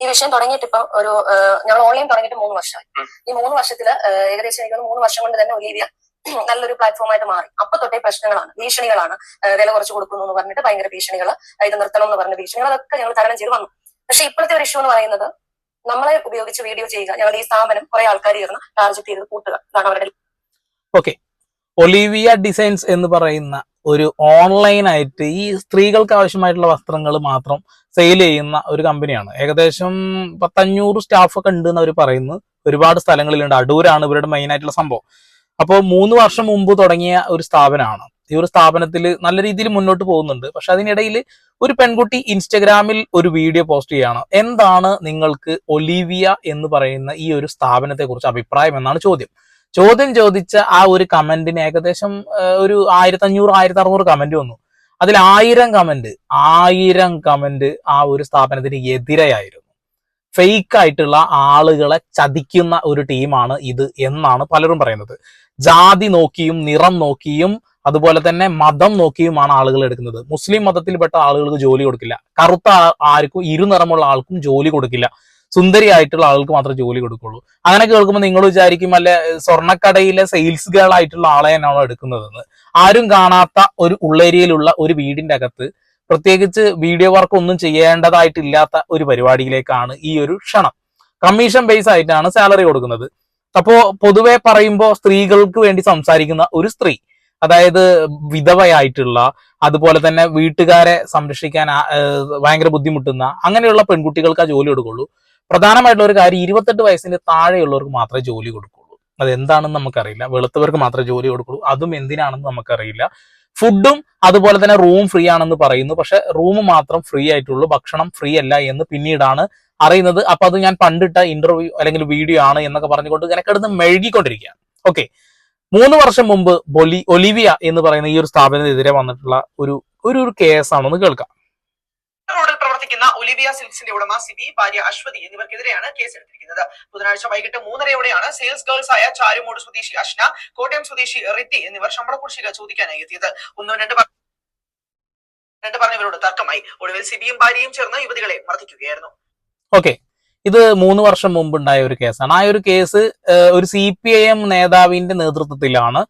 ഈ വിഷയം തുടങ്ങിയിട്ട് ഇപ്പം ഒരു ഞങ്ങൾ ഓൺലൈൻ തുടങ്ങിയിട്ട് മൂന്ന് വർഷമായി ഈ മൂന്ന് വർഷത്തിൽ ഏകദേശം എനിക്ക് മൂന്ന് വർഷം കൊണ്ട് തന്നെ ഒലീവിയ നല്ലൊരു പ്ലാറ്റ്ഫോമായിട്ട് മാറി. അപ്പൊ തൊട്ടേ പ്രശ്നങ്ങളാണ്. ഭീഷണികളാണ്. വില കുറച്ച് കൊടുക്കുന്നു എന്ന് പറഞ്ഞിട്ട് ഭയങ്കര ഭീഷണികൾ ഇത് നിർത്തണം എന്ന് പറഞ്ഞ ഭീഷണികൾ അതൊക്കെ ഞങ്ങൾ തരണം ചെയ്ത് വന്നു. പക്ഷെ ഇപ്പോഴത്തെ ഒരു ഇഷ്യൂ എന്ന് പറയുന്നത് നമ്മളെ ഉപയോഗിച്ച് വീഡിയോ ചെയ്യുക ഞങ്ങൾ ഈ സ്ഥാപനം കുറെ ആൾക്കാർ ചേർന്ന് ടാർജറ്റ് ചെയ്ത് കൂട്ടുക. ഇതാണ് അവരുടെ ഓക്കെ ഒലീവിയ ഡിസൈൻസ് എന്ന് പറയുന്ന ഒരു ഓൺലൈൻ ആയിട്ട് ഈ സ്ത്രീകൾക്ക് ആവശ്യമായിട്ടുള്ള വസ്ത്രങ്ങൾ മാത്രം സെയിൽ ചെയ്യുന്ന ഒരു കമ്പനിയാണ് ഏകദേശം പത്തഞ്ഞൂറ് സ്റ്റാഫ് ഒക്കെ ഉണ്ട് എന്ന് അവർ പറയുന്നു. ഒരുപാട് സ്ഥലങ്ങളിലുണ്ട്. അടൂരാണ് ഇവരുടെ മെയിൻ ആയിട്ടുള്ള സംഭവം. അപ്പോൾ മൂന്ന് വർഷം മുമ്പ് തുടങ്ങിയ ഒരു സ്ഥാപനമാണ്. ഈ ഒരു സ്ഥാപനത്തിൽ നല്ല രീതിയിൽ മുന്നോട്ട് പോകുന്നുണ്ട്. പക്ഷെ അതിനിടയിൽ ഒരു പെൺകുട്ടി ഇൻസ്റ്റഗ്രാമിൽ ഒരു വീഡിയോ പോസ്റ്റ് ചെയ്യാണ്. എന്താണ് നിങ്ങൾക്ക് ഒലീവിയ എന്ന് പറയുന്ന ഈ ഒരു സ്ഥാപനത്തെ കുറിച്ച് അഭിപ്രായം എന്നാണ് ചോദ്യം. ചോദ്യം ചോദിച്ച ആ ഒരു കമന്റിന് ഏകദേശം ഒരു ആയിരത്തി അഞ്ഞൂറ് ആയിരത്തി അറുന്നൂറ് കമന്റ് വന്നു. അതിൽ ആയിരം കമന്റ് ആയിരം കമന്റ് ആ ഒരു സ്ഥാപനത്തിന് എതിരെയായിരുന്നു. ഫേക്ക് ആയിട്ടുള്ള ആളുകളെ ചതിക്കുന്ന ഒരു ടീമാണ് ഇത് എന്നാണ് പലരും പറയുന്നത്. ജാതി നോക്കിയും നിറം നോക്കിയും അതുപോലെ തന്നെ മതം നോക്കിയുമാണ് ആളുകൾ എടുക്കുന്നത്. മുസ്ലിം മതത്തിൽപ്പെട്ട ആളുകൾക്ക് ജോലി കൊടുക്കില്ല. കറുത്ത ആർക്കും ഇരുനിറമുള്ള ആൾക്കും ജോലി കൊടുക്കില്ല. സുന്ദരിയായിട്ടുള്ള ആളുകൾക്ക് മാത്രമേ ജോലി കൊടുക്കുള്ളൂ. അങ്ങനെ കേൾക്കുമ്പോൾ നിങ്ങൾ വിചാരിക്കും അല്ലെ സ്വർണക്കടയിലെ സെയിൽസ് ഗേൾ ആയിട്ടുള്ള ആളെ തന്നെയാണോ എടുക്കുന്നതെന്ന്. ആരും കാണാത്ത ഒരു ഉള്ളേരിയയിലുള്ള ഒരു വീടിന്റെ അകത്ത് പ്രത്യേകിച്ച് വീഡിയോ വർക്ക് ഒന്നും ചെയ്യേണ്ടതായിട്ടില്ലാത്ത ഒരു പരിപാടിയിലേക്കാണ് ഈ ഒരു ക്ഷണം. കമ്മീഷൻ ബേസ് ആയിട്ടാണ് സാലറി കൊടുക്കുന്നത്. അപ്പോ പൊതുവെ പറയുമ്പോൾ സ്ത്രീകൾക്ക് വേണ്ടി സംസാരിക്കുന്ന ഒരു സ്ത്രീ അതായത് വിധവയായിട്ടുള്ള അതുപോലെ തന്നെ വീട്ടുകാരെ സംരക്ഷിക്കാൻ ഭയങ്കര ബുദ്ധിമുട്ടുന്ന അങ്ങനെയുള്ള പെൺകുട്ടികൾക്ക് ആ ജോലി കൊടുക്കുള്ളൂ. പ്രധാനമായിട്ടുള്ള ഒരു കാര്യം ഇരുപത്തെട്ട് വയസ്സിന് താഴെയുള്ളവർക്ക് മാത്രമേ ജോലി കൊടുക്കുള്ളൂ. അത് എന്താണെന്ന് നമുക്കറിയില്ല. വെളുത്തവർക്ക് മാത്രമേ ജോലി കൊടുക്കുള്ളൂ. അതും എന്തിനാണെന്ന് നമുക്കറിയില്ല. ഫുഡും അതുപോലെ തന്നെ റൂം ഫ്രീ ആണെന്ന് പറയുന്നു. പക്ഷെ റൂം മാത്രം ഫ്രീ ആയിട്ടുള്ളൂ. ഭക്ഷണം ഫ്രീ അല്ല എന്ന് പിന്നീടാണ് അറിയുന്നത്. അപ്പൊ അത് ഞാൻ പണ്ടിട്ട ഇന്റർവ്യൂ അല്ലെങ്കിൽ വീഡിയോ ആണ് എന്നൊക്കെ പറഞ്ഞുകൊണ്ട് ഇങ്ങനെ കിടന്ന് മെഴുകിക്കൊണ്ടിരിക്കുകയാണ്. ഓക്കെ മൂന്ന് വർഷം മുമ്പ് ബൊലി ഒലിവിയ എന്ന് പറയുന്ന ഈ ഒരു സ്ഥാപനത്തിനെതിരെ വന്നിട്ടുള്ള ഒരു ഒരു കേസാണെന്ന് കേൾക്കാം. ഒലിവിയ സിൽക്സിന്റെ ഉടമ സിബി ഭാര്യ അശ്വതി എന്നിവർക്കെതിരെയാണ് കേസെടുത്തിരിക്കുന്നത്. ബുധനാഴ്ച വൈകിട്ട് മൂന്നരയോടെയാണ് സെയിൽസ് ഗേൾസ് ആയ ചാരുമൂട് സ്വദേശി അഷ്ന കോട്ടയം സ്വദേശി റിത്തി എന്നിവർ ശമ്പള കുടിശ്ശിക ചോദിക്കാനായി എത്തിയത്. ഒന്നും രണ്ട് രണ്ട് പറഞ്ഞവരോട് തർക്കമായി. ഒടുവിൽ സിബിയും ഭാര്യയും ചേർന്ന് യുവതികളെ മർദ്ദിക്കുകയായിരുന്നു. ഓക്കെ ഇത് മൂന്ന് വർഷം മുമ്പ് ഉണ്ടായ ഒരു കേസാണ്. ആ ഒരു കേസ് ഒരു സി പി ഐ എം നേതാവിന്റെ നേതൃത്വത്തിലാണ്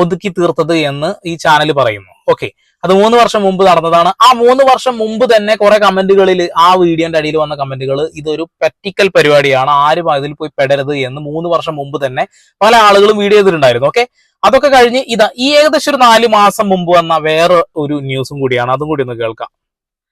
ഒതുക്കി തീർത്തത് എന്ന് ഈ ചാനൽ പറയുന്നു. ഓക്കെ അത് മൂന്ന് വർഷം മുമ്പ് നടന്നതാണ്. ആ മൂന്ന് വർഷം മുമ്പ് തന്നെ കുറെ കമന്റുകളിൽ ആ വീഡിയോന്റെ അടിയിൽ വന്ന കമന്റുകൾ ഇതൊരു പറ്റിക്കൽ പരിപാടിയാണ്. ആരും അതിൽ പോയി പെടരുത് എന്ന് മൂന്ന് വർഷം മുമ്പ് തന്നെ പല ആളുകളും വീഡിയോ ചെയ്തിട്ടുണ്ടായിരുന്നു. ഓക്കെ അതൊക്കെ കഴിഞ്ഞ് ഇതാ ഈ ഏകദേശം ഒരു നാല് മാസം മുമ്പ് വന്ന വേറെ ഒരു ന്യൂസും കൂടിയാണ്. അതും കൂടി ഒന്ന് കേൾക്കാം.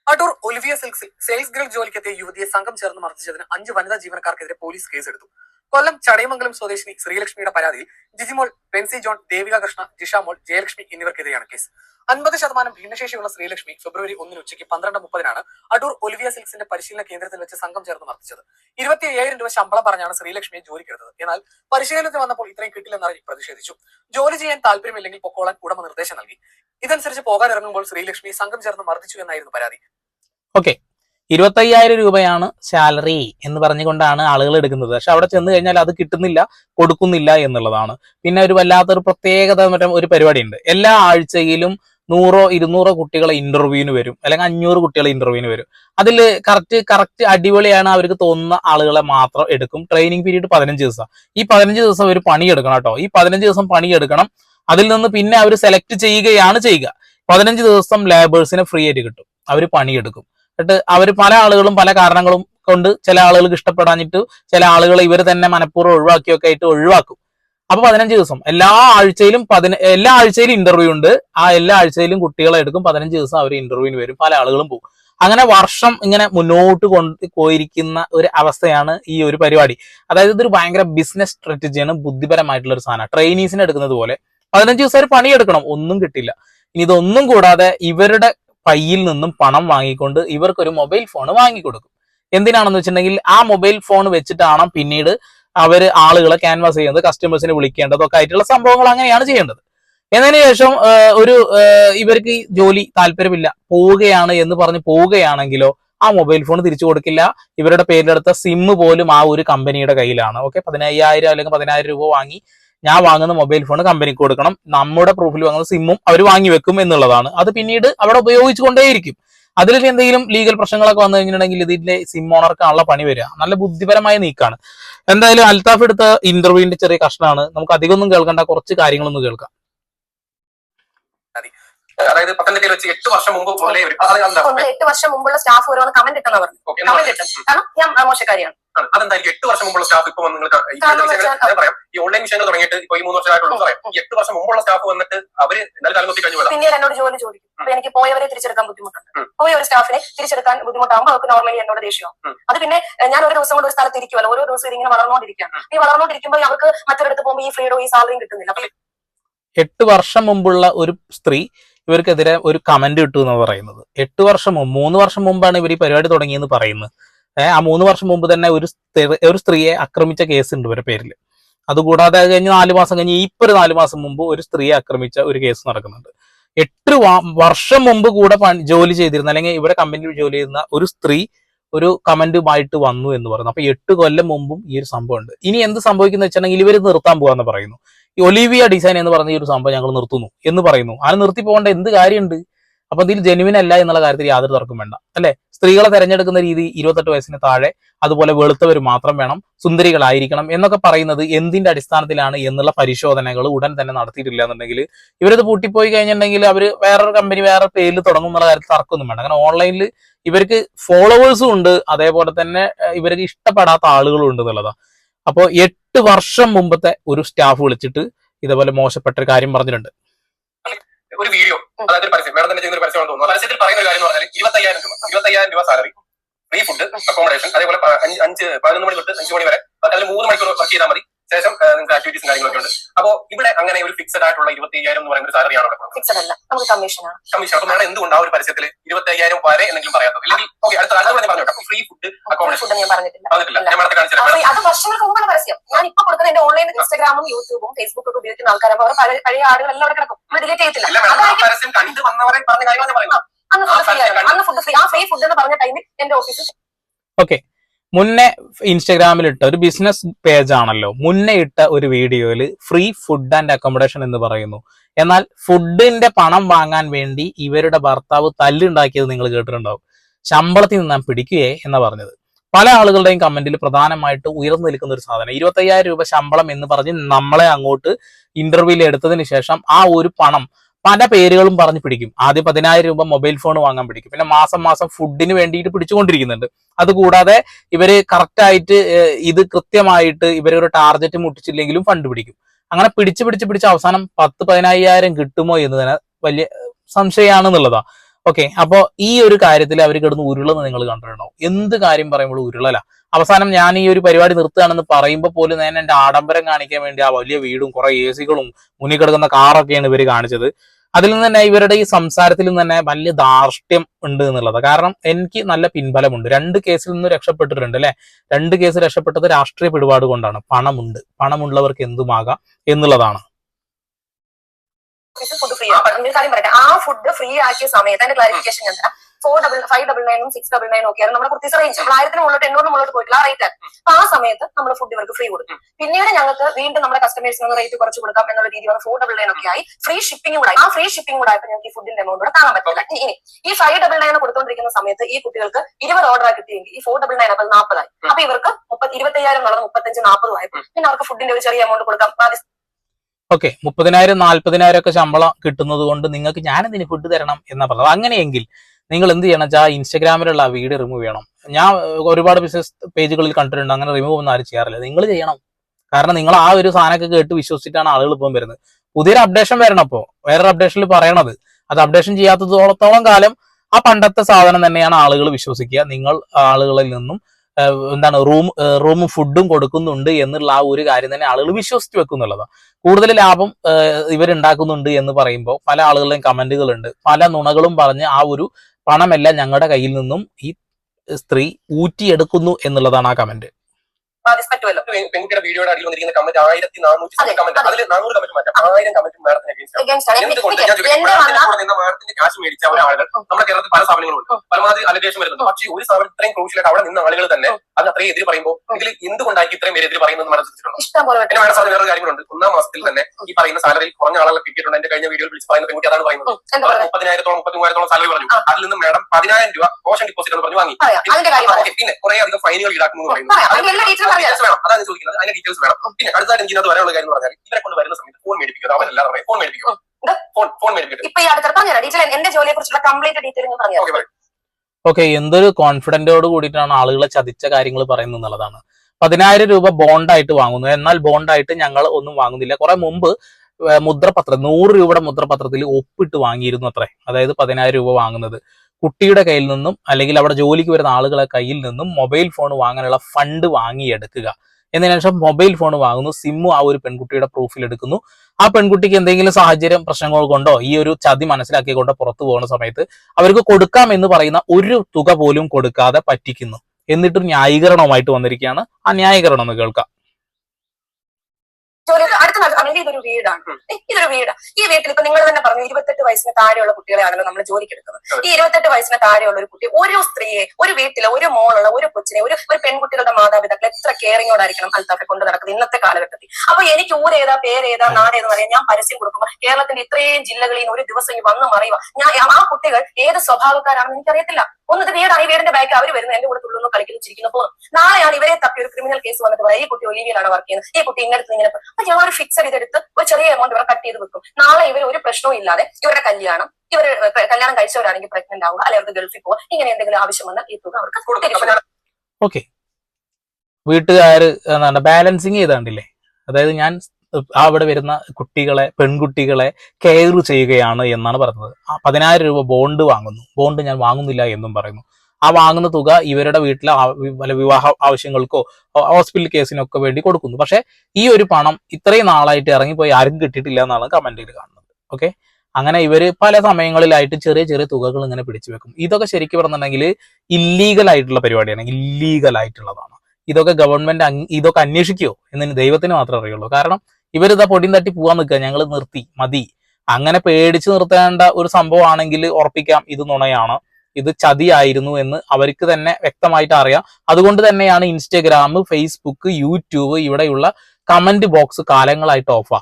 അടൂർ ഒലിവിയ സിൽക്സിൽ സെയിൽസ് ഗേൾ ജോലിക്കെത്തിയ യുവതിയെ സംഘം ചേർന്ന് മർദ്ദിച്ചതിന് അഞ്ച് വനിതാ ജീവനക്കാർക്കെതിരെ പോലീസ് കേസെടുത്തു. കൊല്ലം ചടയമംഗലം സ്വദേശിനി ശ്രീലക്ഷ്മിയുടെ പരാതിയിൽ ജിജിമോൾ ബെൻസി ജോൺ ദേവിക കൃഷ്ണ ജിഷാമോൾ ജയലക്ഷ്മി എന്നിവർക്കെതിരെയാണ് കേസ്. അൻപത് ശതമാനം ഭിന്നശേഷിയുള്ള ശ്രീലക്ഷ്മി ഫെബ്രുവരി ഒന്നിന് ഉച്ചയ്ക്ക് പന്ത്രണ്ട് മുപ്പതിനാണ് അടൂർ ഒലിവിയ സിൽക്സിന്റെ പരിശീലന കേന്ദ്രത്തിൽ വെച്ച് സംഘം ചേർന്ന് മർദ്ദിച്ചത്. ഇരുപത്തി അയ്യായിരം രൂപ ശമ്പളം പറഞ്ഞാണ് ശ്രീലക്ഷ്മിയെ ജോലിക്കെടുത്തത് എന്നാൽ പരിശീലനത്തിന് വന്നപ്പോൾ ഇത്രയും കിട്ടില്ലെന്നറിഞ്ഞ് പ്രതിഷേധിച്ചു. ജോലി ചെയ്യാൻ താല്പര്യമില്ലെങ്കിൽ പൊക്കോളാൻ ഉടമ നിർദ്ദേശം നൽകി. ഇതനുസരിച്ച് പോകാൻ ഇറങ്ങുമ്പോൾ ശ്രീലക്ഷ്മി സംഘം ചേർന്ന് മർദ്ദിച്ചു എന്നായിരുന്നു പരാതി. ഓക്കെ ഇരുപത്തയ്യായിരം രൂപയാണ് സാലറി എന്ന് പറഞ്ഞുകൊണ്ടാണ് ആളുകൾ എടുക്കുന്നത്. പക്ഷെ അവിടെ ചെന്ന് കഴിഞ്ഞാൽ അത് കിട്ടുന്നില്ല കൊടുക്കുന്നില്ല എന്നുള്ളതാണ്. പിന്നെ ഒരു വല്ലാത്തൊരു പ്രത്യേകത ഒരു പരിപാടി ഉണ്ട് എല്ലാ ആഴ്ചയിലും നൂറോ ഇരുന്നൂറോ കുട്ടികളെ ഇന്റർവ്യൂവിന് വരും. അല്ലെങ്കിൽ അഞ്ഞൂറ് കുട്ടികളെ ഇന്റർവ്യൂവിന് വരും. അതിൽ കറക്റ്റ് കറക്റ്റ് അടിപൊളിയാണ് അവർക്ക് തോന്നുന്ന ആളുകളെ മാത്രം എടുക്കും. ട്രെയിനിങ് പീരീഡ് പതിനഞ്ച് ദിവസം. ഈ പതിനഞ്ച് ദിവസം അവർ പണിയെടുക്കണം കേട്ടോ. ഈ പതിനഞ്ച് ദിവസം പണിയെടുക്കണം. അതിൽ നിന്ന് പിന്നെ അവർ സെലക്ട് ചെയ്യുകയാണ് ചെയ്യുക. പതിനഞ്ച് ദിവസം ലേബേഴ്സിനെ ഫ്രീ ആയിട്ട് കിട്ടും. അവർ പണിയെടുക്കും. എന്നിട്ട് അവർ പല ആളുകളും പല കാരണങ്ങളും കൊണ്ട് ചില ആളുകൾക്ക് ഇഷ്ടപ്പെടാഞ്ഞിട്ട് ചില ആളുകൾ ഇവർ തന്നെ മനഃപൂർവം ഒഴിവാക്കിയൊക്കെ ആയിട്ട് ഒഴിവാക്കും. അപ്പൊ പതിനഞ്ച് ദിവസം. എല്ലാ ആഴ്ചയിലും പതിന എല്ലാ ആഴ്ചയിലും ഇന്റർവ്യൂ ഉണ്ട്. ആ എല്ലാ ആഴ്ചയിലും കുട്ടികളെ എടുക്കും. പതിനഞ്ച് ദിവസം അവർ ഇന്റർവ്യൂവിന് വരും. പല ആളുകളും പോകും. അങ്ങനെ വർഷം ഇങ്ങനെ മുന്നോട്ട് കൊണ്ട് പോയിരിക്കുന്ന ഒരു അവസ്ഥയാണ് ഈ ഒരു പരിപാടി. അതായത് ഇതൊരു ഭയങ്കര ബിസിനസ് സ്ട്രാറ്റജിയാണ് ബുദ്ധിപരമായിട്ടുള്ള ഒരു സാധനം ട്രെയിനീസിന് എടുക്കുന്നത് പോലെ. പതിനഞ്ച് ദിവസം പണിയെടുക്കണം. ഒന്നും കിട്ടില്ല. ഇനി ഇതൊന്നും കൂടാതെ ഇവരുടെ കയ്യിൽ നിന്നും പണം വാങ്ങിക്കൊണ്ട് ഇവർക്കൊരു മൊബൈൽ ഫോൺ വാങ്ങിക്കൊടുക്കും. എന്തിനാണെന്ന് വെച്ചിട്ടുണ്ടെങ്കിൽ ആ മൊബൈൽ ഫോൺ വെച്ചിട്ടാണ് പിന്നീട് അവർ ആളുകളെ ക്യാൻവാസ് ചെയ്യുന്നത് കസ്റ്റമേഴ്സിനെ വിളിക്കേണ്ടതൊക്കെ ആയിട്ടുള്ള സംഭവങ്ങൾ അങ്ങനെയാണ് ചെയ്യേണ്ടത്. എന്നതിന് ശേഷം ഒരു ഇവർക്ക് ജോലി താല്പര്യമില്ല. പോവുകയാണ് എന്ന് പറഞ്ഞ് പോവുകയാണെങ്കിലോ ആ മൊബൈൽ ഫോൺ തിരിച്ചു കൊടുക്കില്ല. ഇവരുടെ പേരിലെടുത്ത സിം പോലും ആ ഒരു കമ്പനിയുടെ കയ്യിലാണ്. ഓക്കെ പതിനയ്യായിരം അല്ലെങ്കിൽ പതിനായിരം രൂപ വാങ്ങി ഞാൻ വാങ്ങുന്ന മൊബൈൽ ഫോൺ കമ്പനിക്ക് കൊടുക്കണം. നമ്മുടെ പ്രൂഫിൽ വാങ്ങുന്ന സിമ്മും അവർ വാങ്ങി വെക്കും എന്നുള്ളതാണ്. അത് പിന്നീട് അവിടെ ഉപയോഗിച്ചുകൊണ്ടേയിരിക്കും. അതിൽ എന്തെങ്കിലും ലീഗൽ പ്രശ്നങ്ങളൊക്കെ വന്നു കഴിഞ്ഞിട്ടുണ്ടെങ്കിൽ ഇതിന്റെ സിം ഓണർക്കാണുള്ള പണി വരിക. നല്ല ബുദ്ധിപരമായ നീക്കാണ്. എന്തായാലും അൽതാഫ് എടുത്ത ഇന്റർവ്യൂവിന്റെ ചെറിയ കഷ്ണമാണ് നമുക്ക് അധികമൊന്നും കേൾക്കേണ്ട. കുറച്ച് കാര്യങ്ങളൊന്നും കേൾക്കാം. അതായത് പത്തനംതിട്ടയിൽ വെച്ച് എട്ട് വർഷം മുമ്പ് പോലെ എട്ട് വർഷം മുമ്പുള്ള സ്റ്റാഫ് ഓരോന്ന് കമന്റ് ഇട്ടെന്ന് പറഞ്ഞു കമന്റ് ഇട്ടു കാരണം ഞാൻ മോശക്കാരിയാണ്. ആണ്. അതെന്തായിരിക്കും? എട്ട് വർഷം മുമ്പുള്ള സ്റ്റാഫ് ഇപ്പൊ നിങ്ങൾക്ക് ഞാൻ പറയാം. ഈ ഓൺലൈൻ വിഷയങ്ങൾ തുടങ്ങിയിട്ട് ഇപ്പൊ ഈ മൂന്ന് വർഷമായിട്ടുള്ള പറയാം. ഈ എട്ട് വർഷം മുമ്പുള്ള സ്റ്റാഫ് വന്നിട്ട് അവർ നല്ല കാലം കഴിഞ്ഞു പിന്നീട് എന്നോട് ജോലി ചോദിക്കും. അപ്പൊ എനിക്ക് പോയവരെ തിരിച്ചെടുക്കാൻ ബുദ്ധിമുട്ടുണ്ട്. പോയ ഒരു സ്റ്റാഫിനെ തിരിച്ചെടുക്കാൻ ബുദ്ധിമുട്ടാകുമ്പോൾ അവർക്ക് നോർമലി എന്നോട് ദേഷ്യം അത് പിന്നെ ഞാൻ ഒരു ദിവസം കൊണ്ട് ഒരു സ്ഥലത്ത് ഇരിക്കുമല്ലോ ഓരോ ദിവസം ഇതിങ്ങനെ വളർന്നുകൊണ്ടിരിക്കുകയാണ്. ഈ വളർന്നുകൊണ്ടിരിക്കുമ്പോൾ അവർക്ക് മറ്റൊരിടത്ത് പോകുമ്പോൾ ഈ ഫ്രീഡോ ഈ സാലറിയും കിട്ടുന്നില്ല. എട്ട് വർഷം മുമ്പുള്ള ഒരു സ്ത്രീ ഇവർക്കെതിരെ ഒരു കമന്റ് ഇട്ടു എന്ന് പറയുന്നത്. എട്ട് വർഷം മുമ്പ് മൂന്ന് വർഷം മുമ്പാണ് ഇവർ ഈ പരിപാടി തുടങ്ങിയെന്ന് പറയുന്നത്. ആ മൂന്ന് വർഷം മുമ്പ് തന്നെ ഒരു ഒരു സ്ത്രീയെ ആക്രമിച്ച കേസ് ഉണ്ട് ഇവരുടെ പേരിൽ അതുകൂടാതെ അത് കഴിഞ്ഞ് നാല് മാസം കഴിഞ്ഞ് ഇപ്പൊ ഒരു നാല് മാസം മുമ്പ് ഒരു സ്ത്രീയെ ആക്രമിച്ച ഒരു കേസ് നടക്കുന്നുണ്ട്. എട്ട് വർഷം മുമ്പ് കൂടെ ജോലി ചെയ്തിരുന്ന അല്ലെങ്കിൽ ഇവിടെ കമ്പനിയിൽ ജോലി ചെയ്യുന്ന ഒരു സ്ത്രീ ഒരു കമന്റുമായിട്ട് വന്നു എന്ന് പറയുന്നു. അപ്പൊ എട്ട് കൊല്ലം മുമ്പും ഈ ഒരു സംഭവം ഉണ്ട് ഇനി എന്ത് സംഭവിക്കുന്ന വെച്ചിട്ടുണ്ടെങ്കിൽ ഇവർ നിർത്താൻ പോകാന്ന് പറയുന്നു. ഈ ഒലിവിയ ഡിസൈൻ എന്ന് പറഞ്ഞ ഈ ഒരു സംഭവം ഞങ്ങൾ നിർത്തുന്നു എന്ന് പറയുന്നു. അത് നിർത്തി പോകേണ്ട? എന്ത് കാര്യമുണ്ട്? അപ്പൊ ഇതിൽ ജെനുവിൻ അല്ല എന്നുള്ള കാര്യത്തിൽ യാതൊരു തർക്കം വേണ്ട. അല്ലെ? സ്ത്രീകളെ തെരഞ്ഞെടുക്കുന്ന രീതി ഇരുപത്തെട്ട് വയസ്സിന് താഴെ അതുപോലെ വെളുത്തവർ മാത്രം വേണം സുന്ദരികളായിരിക്കണം എന്നൊക്കെ പറയുന്നത് എന്തിന്റെ അടിസ്ഥാനത്തിലാണ് എന്നുള്ള പരിശോധനകൾ ഉടൻ തന്നെ നടത്തിയിട്ടില്ല എന്നുണ്ടെങ്കിൽ ഇവരത് പൂട്ടിപ്പോയി കഴിഞ്ഞിട്ടുണ്ടെങ്കിൽ അവർ വേറൊരു കമ്പനി വേറെ പേരിൽ തുടങ്ങും എന്നുള്ള കാര്യത്തിൽ തർക്കമൊന്നും വേണ്ട. കാരണം ഓൺലൈനിൽ ഇവർക്ക് ഫോളോവേഴ്സും ഉണ്ട്. അതേപോലെ തന്നെ ഇവർക്ക് ഇഷ്ടപ്പെടാത്ത ആളുകളും ഉണ്ട് എന്നുള്ളതാ. അപ്പോൾ എട്ട് വർഷം മുമ്പത്തെ ഒരു സ്റ്റാഫ് വിളിച്ചിട്ട് ഇതേപോലെ മോശപ്പെട്ട ഒരു കാര്യം പറഞ്ഞിട്ടുണ്ട്. ഒരു വീഡിയോ അതായത് ഒരു പരസ്യം മേഡം തന്നെ ചെയ്യുന്ന ഒരു പരസ്യമാണ് തോന്നുന്നു. പരസ്യത്തിൽ പറയുന്ന ഒരു കാര്യം എന്ന് പറഞ്ഞാൽ ഇരുപത്തയ്യായിരം രൂപ ഇരുപത്തയ്യായിരം രൂപ സാലറി ഫ്രീ ഫുഡ് അക്കോമഡേഷൻ അതേപോലെ അഞ്ച് പതിനൊന്ന് മണി തൊട്ട് അഞ്ച് മണി വരെ അതിൽ മൂന്ന് മണിക്കൂർ വർക്ക് ചെയ്താൽ മതി. ശേഷം നിങ്ങൾക്ക് ആക്ടിവിറ്റീസും കാര്യങ്ങളൊക്കെ ഉണ്ട്. അപ്പോൾ ഇവിടെ അങ്ങനെ ഒരു ഫിക്സഡ് ആയിട്ടുള്ള ഇരുപത്തി അയ്യായിരം എന്ന് പറയുന്ന ഒരു ആണ് ഫിക്സഡ് അല്ല. നമുക്ക് കമ്മീഷനാണ് കമ്മീഷൻ അപ്പൊ മാഡം എന്തുകൊണ്ട് ആ ഒരു പരസ്യത്തിൽ ഇരുപത്തി അയ്യായിരം വരെ എന്തെങ്കിലും പറയാത്തത്? അല്ലെങ്കിൽ ഓക്കെ അടുത്ത അടുത്ത തന്നെ പറഞ്ഞു ഫ്രീ ഫുഡ് അക്കോമഡേഷൻ ഫുഡ് ഞാൻ പറഞ്ഞിട്ടില്ല. ഞാൻ മേഡത്തെ കാണിച്ചു അപ്പൊ തരാം അത് വർഷങ്ങൾക്ക് മുമ്പാണ് പരസ്യം. ഞാൻ ഇപ്പൊ കൊടുക്കുന്ന എന്റെ ഓൺലൈൻ ഇൻസ്റ്റാഗ്രാമും യൂട്യൂബും ഫേസ്ബുക്കും ഒക്കെ ഉപയോഗിക്കുന്ന ആൾക്കാരാകുമ്പോൾ അവർ പഴയ പഴയ ആടുകളെല്ലാം അവിടെ കിടക്കും. നമ്മൾ ഡിലീറ്റ് ചെയ്യത്തില്ല. പരസ്യം കണ്ടു വന്നവരെ പറഞ്ഞ കാര്യമാണ് ഞാൻ പറയുന്നത്. അന്ന് ഫുഡ് ഫ്രീ അന്ന് ഫുഡ് ഫ്രീ ആ ഫ്രീ ഫുഡ് എന്ന് പറഞ്ഞ ടൈമിൽ എന്റെ ഓഫീസിൽ ഓക്കെ മുന്നേ ഇൻസ്റ്റഗ്രാമിൽ ഇട്ട ഒരു ബിസിനസ് പേജ് ആണല്ലോ. മുന്നേ ഇട്ട ഒരു വീഡിയോയിൽ ഫ്രീ ഫുഡ് ആൻഡ് അക്കോമഡേഷൻ എന്ന് പറയുന്നു. എന്നാൽ ഫുഡിന്റെ പണം വാങ്ങാൻ വേണ്ടി ഇവരുടെ ഭർത്താവ് തല്ലുണ്ടാക്കിയത് നിങ്ങൾ കേട്ടിട്ടുണ്ടാവും. ശമ്പളത്തിൽ നിന്ന് പിടിക്കുകയെ എന്ന് പറഞ്ഞത്. പല ആളുകളുടെയും കമന്റിൽ പ്രധാനമായിട്ട് ഉയർന്നു നിൽക്കുന്ന ഒരു സാധനം. ഇരുപത്തയ്യായിരം രൂപ ശമ്പളം എന്ന് പറഞ്ഞ് നമ്മളെ അങ്ങോട്ട് ഇന്റർവ്യൂവിൽ എടുത്തതിന് ശേഷം ആ ഒരു പണം പല പേരുകളും പറഞ്ഞ് പിടിക്കും. ആദ്യം പതിനായിരം രൂപ മൊബൈൽ ഫോൺ വാങ്ങാൻ പിടിക്കും. പിന്നെ മാസം മാസം ഫുഡിന് വേണ്ടിയിട്ട് പിടിച്ചുകൊണ്ടിരിക്കുന്നുണ്ട്. അതുകൂടാതെ ഇവർ കറക്റ്റ് ആയിട്ട് ഇത് കൃത്യമായിട്ട് ഇവരൊരു ടാർഗറ്റ് മുട്ടിച്ചില്ലെങ്കിലും ഫണ്ട് പിടിക്കും. അങ്ങനെ പിടിച്ച് പിടിച്ച് പിടിച്ച് അവസാനം പത്ത് പതിനായിരം കിട്ടുമോ എന്ന് തന്നെ വലിയ സംശയമാണെന്നുള്ളതാ. ഓക്കെ അപ്പോ ഈ ഒരു കാര്യത്തിൽ അവർ കിടന്ന് ഉരുളെന്ന് നിങ്ങൾ കണ്ടിട്ടുണ്ടോ? എന്ത് കാര്യം പറയുമ്പോൾ ഉരുളല? അവസാനം ഞാൻ ഈ ഒരു പരിപാടി നിർത്തുകയാണെന്ന് പറയുമ്പോൾ പോലും ഞാൻ എന്റെ ആഡംബരം കാണിക്കാൻ വേണ്ടി ആ വലിയ വീടും കുറെ എ സികളും മുന്നിൽ കിടക്കുന്ന കാറൊക്കെയാണ് ഇവർ കാണിച്ചത്. അതിൽ നിന്ന് തന്നെ ഇവരുടെ ഈ സംസാരത്തിൽ നിന്ന് തന്നെ വലിയ ധാർഷ്ട്യം ഉണ്ട് എന്നുള്ളത്. കാരണം എനിക്ക് നല്ല പിൻബലമുണ്ട്. രണ്ട് കേസിൽ നിന്ന് രക്ഷപ്പെട്ടിട്ടുണ്ട് അല്ലെ? രണ്ട് കേസ് രക്ഷപ്പെട്ടത് രാഷ്ട്രീയ പിടിപാട് കൊണ്ടാണ്. പണമുണ്ട്. പണമുള്ളവർക്ക് എന്തുമാകാം എന്നുള്ളതാണ്. ഓഫീസിൽ ഫുഡ് ഫ്രീ ആണ് ഒരു കാര്യം പറയട്ടെ. ആ ഫുഡ് ഫ്രീ ആക്കിയ സമയത്ത് അതിന്റെ ക്ലാരിഫിക്കേഷൻ ഞാൻ തരാം. ഫോർ ഡബിൾ ഫൈവ് ഡബിൾ നയനും സിക്സ് ഡബിൾ നയനും ആയിരുന്നു നമ്മുടെ കുർത്തീസ് റേഞ്ച് നമ്മൾ ആയിരത്തിന് മുകളിലോട്ട് എണ്ണൂറിന് മുകളിലോട്ട് പോയിട്ടില്ല ആ റേറ്റ് അപ്പൊ ആ സമയത്ത് നമ്മൾ ഫുഡ് ഇവർക്ക് ഫ്രീ കൊടുക്കും പിന്നീട് ഞങ്ങൾക്ക് വീണ്ടും നമ്മുടെ കസ്റ്റമേഴ്സിന് ഒന്ന് റേറ്റ് കുറച്ച് കൊടുക്കാം എന്നുള്ള രീതി വന്ന് ഫോർ ഡബിൾ നയൻ ഒക്കെ ആയി. ഫ്രീ ഷിപ്പിംഗ് കൂടെ ആ ഫ്രീ ഷിപ്പിംഗ് കൂടെ ആയപ്പോൾ ഞങ്ങൾക്ക് ഈ ഫുഡിന്റെ എമൗണ്ട് കൂടെ കാണാൻ പറ്റില്ല. ഇനി ഈ ഫൈവ് ഡബിൾ നയൻ കൊടുത്തോണ്ടിരിക്കുന്ന സമയത്ത് ഈ കുട്ടികൾക്ക് ഇരുപത് ഓർഡർ കിട്ടിയെങ്കിൽ ഈ ഫോർ ഡബിൾ നയൻ അപ്പോൾ നാൽപ്പതായി അപ്പൊ ഇവർക്ക് മുപ്പത്തി ഇരുപത്തയ്യായിരം എന്നുള്ളത് മുപ്പത്തഞ്ച് നാൽപ്പതും ആയപ്പോൾ പിന്നെ അവർക്ക് ഫുഡിന്റെ ഒരു ചെറിയ എമൗണ്ട് കൊടുക്കാം. ഓക്കെ മുപ്പതിനായിരം നാല്പതിനായിരം ഒക്കെ ശമ്പളം കിട്ടുന്നത് കൊണ്ട് നിങ്ങൾക്ക് ഞാനെന്തിന് ഫുഡ് തരണം എന്നാ പറഞ്ഞത്. അങ്ങനെയെങ്കിൽ നിങ്ങൾ എന്ത് ചെയ്യണം വെച്ചാൽ ഇൻസ്റ്റാഗ്രാമിലുള്ള ആ വീഡിയോ റിമൂവ് ചെയ്യണം. ഞാൻ ഒരുപാട് ബിസിനസ് പേജുകളിൽ കണ്ടിട്ടുണ്ട് അങ്ങനെ റിമൂവ് ഒന്നും ആരും ചെയ്യാറില്ല. നിങ്ങൾ ചെയ്യണം. കാരണം നിങ്ങൾ ആ ഒരു സാധനമൊക്കെ കേട്ട് വിശ്വസിച്ചിട്ടാണ് ആളുകൾ ഇപ്പം വരുന്നത്. പുതിയൊരു അപ്ഡേഷൻ വരണം അപ്പോൾ വേറൊരു അപ്ഡേഷനിൽ പറയണത് അത് അപ്ഡേഷൻ ചെയ്യാത്തതോളത്തോളം കാലം ആ പണ്ടത്തെ സാധനം തന്നെയാണ് ആളുകൾ വിശ്വസിക്കുക. നിങ്ങൾ ആളുകളിൽ നിന്നും എന്താണ് റൂം റൂമും ഫുഡും കൊടുക്കുന്നുണ്ട് എന്നുള്ള ആ ഒരു കാര്യം തന്നെ ആളുകൾ വിശ്വസിച്ച് വെക്കുന്നുള്ളതാണ് കൂടുതൽ ലാഭം ഇവരുണ്ടാക്കുന്നുണ്ട് എന്ന് പറയുമ്പോൾ പല ആളുകളുടെയും കമന്റുകളുണ്ട്. പല നുണകളും പറഞ്ഞ് ആ ഒരു പണമെല്ലാം ഞങ്ങളുടെ കയ്യിൽ നിന്നും ഈ സ്ത്രീ ഊറ്റിയെടുക്കുന്നു എന്നുള്ളതാണ് ആ കമന്റ്. പറ്റുമല്ലോ പെൺകുട്ടിയുടെ വീഡിയോയുടെ അടിയിൽ വന്നിരിക്കുന്ന കമന്റ് ആയിരത്തി നാനൂറ്റി കമന്റ് അതിൽ നാനൂറ് കമന്റ് മാറ്റാം. ആയിരം കമന്റ് മാഡത്തിന് എന്തുകൊണ്ട് മാഡത്തിന്റെ കാശ് മേടിച്ച ഒരാളുകൾ. നമ്മുടെ കേരളത്തിൽ പല സ്ഥാപനങ്ങളുണ്ട് പരമാവധി അലിഗേഷൻ വരുന്നുണ്ട്. പക്ഷേ ഒരു സ്ഥാപനം ഇത്രയും ക്രൂഷ്യലായിട്ട് അവിടെ നിന്ന ആളുകൾ തന്നെ അത് അത്രയും എതിര് പറയുമ്പോൾ ഇതിൽ എന്തുകൊണ്ടായിരിക്കും ഇത്രയും പേര് എതിര് പറയുന്നത് മനസ്സിലാക്കിയിട്ടുണ്ടോ വേണം സാറിന് വേറെ കാര്യങ്ങളുണ്ട് ഒന്നാം മാസത്തിൽ തന്നെ ഈ പറയുന്ന സാലറി കുറഞ്ഞ ആളുകളെ കിട്ടിയിട്ടുണ്ട്. എന്റെ കഴിഞ്ഞ വീഡിയോയിൽ വിളിച്ച് പറയുന്ന പെൺകുട്ടി അതാണ് പറയുന്നത്. മുപ്പതിനായിരത്തോളം മുപ്പത്തി മൂവായിരത്തോളം സാലറി പറഞ്ഞു അതിൽ നിന്ന് മാഡം പതിനായിരം രൂപ കോഷൻ ഡിപ്പോസിറ്റ് എന്ന് പറഞ്ഞു വാങ്ങി. പിന്നെ കുറെ അധികം ഫൈനുകൾ ഈടാക്കുന്നു പറയുന്നു. ഡീറ്റെയിൽസ് വേണം. അതാണ് ചോദിക്കുന്നത്. അതിന്റെ ഡീറ്റെയിൽസ് വേണം. പിന്നെ അടുത്തായിട്ട് എനിക്ക് ഇതിനകത്ത് വരാനുള്ള കാര്യം എന്ന് പറഞ്ഞാൽ ഇവരെ കൊണ്ട് വരുന്ന സമയത്ത് ഫോൺ മേടിപ്പിക്കുക. അവരെല്ലാം പറയും. ഫോൺ മേടിപ്പിക്കുക. എന്താ? ഫോൺ ഫോൺ മേടിപ്പിക്കുക ഇപ്പൊ ഈ അടുത്ത പറഞ്ഞുതരാം. ഡീറ്റെയിൽ എന്റെ ജോലിയെ കുറിച്ചുള്ള കംപ്ലീറ്റ് ഡീറ്റെയിൽ പറഞ്ഞു ഓക്കെ എന്തൊരു കോൺഫിഡന്റോട് കൂടിയിട്ടാണ് ആളുകളെ ചതിച്ച കാര്യങ്ങൾ പറയുന്നത് എന്നുള്ളതാണ്. പതിനായിരം രൂപ ബോണ്ടായിട്ട് വാങ്ങുന്നു. എന്നാൽ ബോണ്ടായിട്ട് ഞങ്ങൾ ഒന്നും വാങ്ങുന്നില്ല. കുറെ മുമ്പ് മുദ്രപത്രം നൂറ് രൂപയുടെ മുദ്രപത്രത്തിൽ ഒപ്പിട്ട് വാങ്ങിയിരുന്നു അത്രേ. അതായത് പതിനായിരം രൂപ വാങ്ങുന്നത്. കുട്ടിയുടെ കയ്യിൽ നിന്നും അല്ലെങ്കിൽ അവിടെ ജോലിക്ക് വരുന്ന ആളുകളെ കയ്യിൽ നിന്നും മൊബൈൽ ഫോൺ വാങ്ങാനുള്ള ഫണ്ട് വാങ്ങിയെടുക്കുക. എന്നതിനു ശേഷം മൊബൈൽ ഫോൺ വാങ്ങുന്നു. സിമ്മു ആ ഒരു പെൺകുട്ടിയുടെ പ്രൂഫിൽ എടുക്കുന്നു. ആ പെൺകുട്ടിക്ക് എന്തെങ്കിലും സാഹചര്യം പ്രശ്നങ്ങൾ കൊണ്ടോ ഈ ഒരു ചതി മനസ്സിലാക്കിക്കൊണ്ടോ പുറത്തു പോകുന്ന സമയത്ത് അവർക്ക് കൊടുക്കാം എന്ന് പറയുന്ന ഒരു തുക പോലും കൊടുക്കാതെ പറ്റിക്കുന്നു. എന്നിട്ട് ന്യായീകരണവുമായിട്ട് വന്നിരിക്കുകയാണ്. ആ ന്യായീകരണം ഒന്ന് കേൾക്കാം. ജോലി അടുത്ത അല്ലെങ്കിൽ ഇതൊരു വീടാണ്. ഇതൊരു വീടാണ് ഈ വീട്ടിൽ ഇപ്പൊ നിങ്ങൾ തന്നെ പറഞ്ഞു ഇരുപത്തെട്ട് വയസ്സിന് താഴെയുള്ള കുട്ടികളെയാണല്ലോ നമ്മൾ ജോലിക്ക് എടുക്കുന്നത് ഈ ഇരുപത്തെട്ട് വയസ്സിന് താഴെയുള്ള ഒരു കുട്ടി ഒരു സ്ത്രീയെ ഒരു വീട്ടിലെ ഒരു മോളുള്ള ഒരു കൊച്ചിനെ ഒരു ഒരു പെൺകുട്ടികളുടെ മാതാപിതാക്കൾ എത്ര കെയറിങ്ങോടായിരിക്കണം അൽത്താഫെ കൊണ്ട് നടക്കുന്നത് ഇന്നത്തെ കാലഘട്ടത്തിൽ. അപ്പൊ എനിക്ക് ഊരേതാ പേരേതാ നാടേതെന്ന് പറയാൻ ഞാൻ പരസ്യം കൊടുക്കുമ്പോൾ കേരളത്തിന്റെ ഇത്രയും ജില്ലകളിൽ നിന്ന് ഒരു ദിവസം ഈ വന്ന് മറിയുക. ഞാൻ ആ കുട്ടികൾ ഏത് സ്വഭാവക്കാരാണെന്ന് എനിക്കറിയത്തില്ല. ഒന്ന് വീട് വീടാണ് ഈ വീടിന്റെ ബാക്ക് അവർ വരുന്നത്? എന്റെ കൂടെ തുള്ളുന്നു കളിക്കുന്നു ചിരിക്കുന്നു പോകുന്നു. നാളെയാണ് ഇവരെ തപ്പി ഒരു ക്രിമിനൽ കേസ് വന്നിട്ട് പറയാം ഈ കുട്ടി ഒലിവിയിലാണ് വർക്ക് ചെയ്യുന്നത്. ഈ കുട്ടി ഇങ്ങനത്തെ ഇങ്ങനെ അപ്പൊ ഞാൻ ഒരു ഫിക്സഡ് ഇതെടുത്ത് ഒരു ചെറിയ എമൗണ്ട് ഇവിടെ കട്ട് ചെയ്ത് വെക്കും. നാളെ ഇവർ ഒരു പ്രശ്നവും ഇല്ലാതെ ഇവരുടെ കല്യാണം ഇവർ കല്യാണം കഴിച്ചവരാണെങ്കിൽ പ്രഗ്നന്റ് ആവുക അല്ലെങ്കിൽ അവർക്ക് ഗൾഫിൽ പോവുക ഇങ്ങനെ എന്തെങ്കിലും ആവശ്യം വന്നാൽ ഈ തുക അവർക്ക് ഓക്കെ വീട്ടുകാർ എന്താണ് ബാലൻസിങ് ചെയ്താണ്ടില്ലേ? അതായത് ഞാൻ അവിടെ വരുന്ന കുട്ടികളെ പെൺകുട്ടികളെ കെയർ ചെയ്യുകയാണ് എന്നാണ് പറഞ്ഞത്. പതിനായിരം രൂപ ബോണ്ട് വാങ്ങുന്നു. ബോണ്ട് ഞാൻ വാങ്ങുന്നില്ല എന്നും പറയുന്നു. ആ വാങ്ങുന്ന തുക ഇവരുടെ വീട്ടിലെ വല്ല വിവാഹ ആവശ്യങ്ങൾക്കോ ഹോസ്പിറ്റൽ കേസിനൊക്കെ വേണ്ടി കൊടുക്കുന്നു. പക്ഷെ ഈ ഒരു പണം ഇത്രയും നാളായിട്ട് ഇറങ്ങിപ്പോയി ആരും കിട്ടിയിട്ടില്ല എന്നാണ് കമന്റിൽ കാണുന്നത്. ഓക്കെ അങ്ങനെ ഇവർ പല സമയങ്ങളിലായിട്ട് ചെറിയ ചെറിയ തുകകൾ ഇങ്ങനെ പിടിച്ചു വെക്കും. ഇതൊക്കെ ശരിക്കും പറഞ്ഞിട്ടുണ്ടെങ്കിൽ ഇല്ലീഗൽ ആയിട്ടുള്ള പരിപാടിയാണ്. ഇല്ലീഗൽ ആയിട്ടുള്ളതാണ്. ഇതൊക്കെ ഗവൺമെന്റ് ഇതൊക്കെ അന്വേഷിക്കുമോ എന്ന് ദൈവത്തിന് മാത്രമേ അറിയുള്ളൂ. കാരണം ഇവരിതാ പൊടിയും തട്ടി പോവാൻ നിൽക്കുക. ഞങ്ങൾ നിർത്തി. മതി. അങ്ങനെ പേടിച്ച് നിർത്തേണ്ട ഒരു സംഭവമാണെങ്കിൽ ഉറപ്പിക്കാം. ഇത് നുണയാണ്. ഇത് ചതിയായിരുന്നു എന്ന് അവർക്ക് തന്നെ വ്യക്തമായിട്ട് അറിയാം. അതുകൊണ്ട് തന്നെയാണ് ഇൻസ്റ്റഗ്രാം ഫേസ്ബുക്ക് യൂട്യൂബ് ഇവിടെയുള്ള കമന്റ് ബോക്സ് കാലങ്ങളായിട്ട് ഓഫാ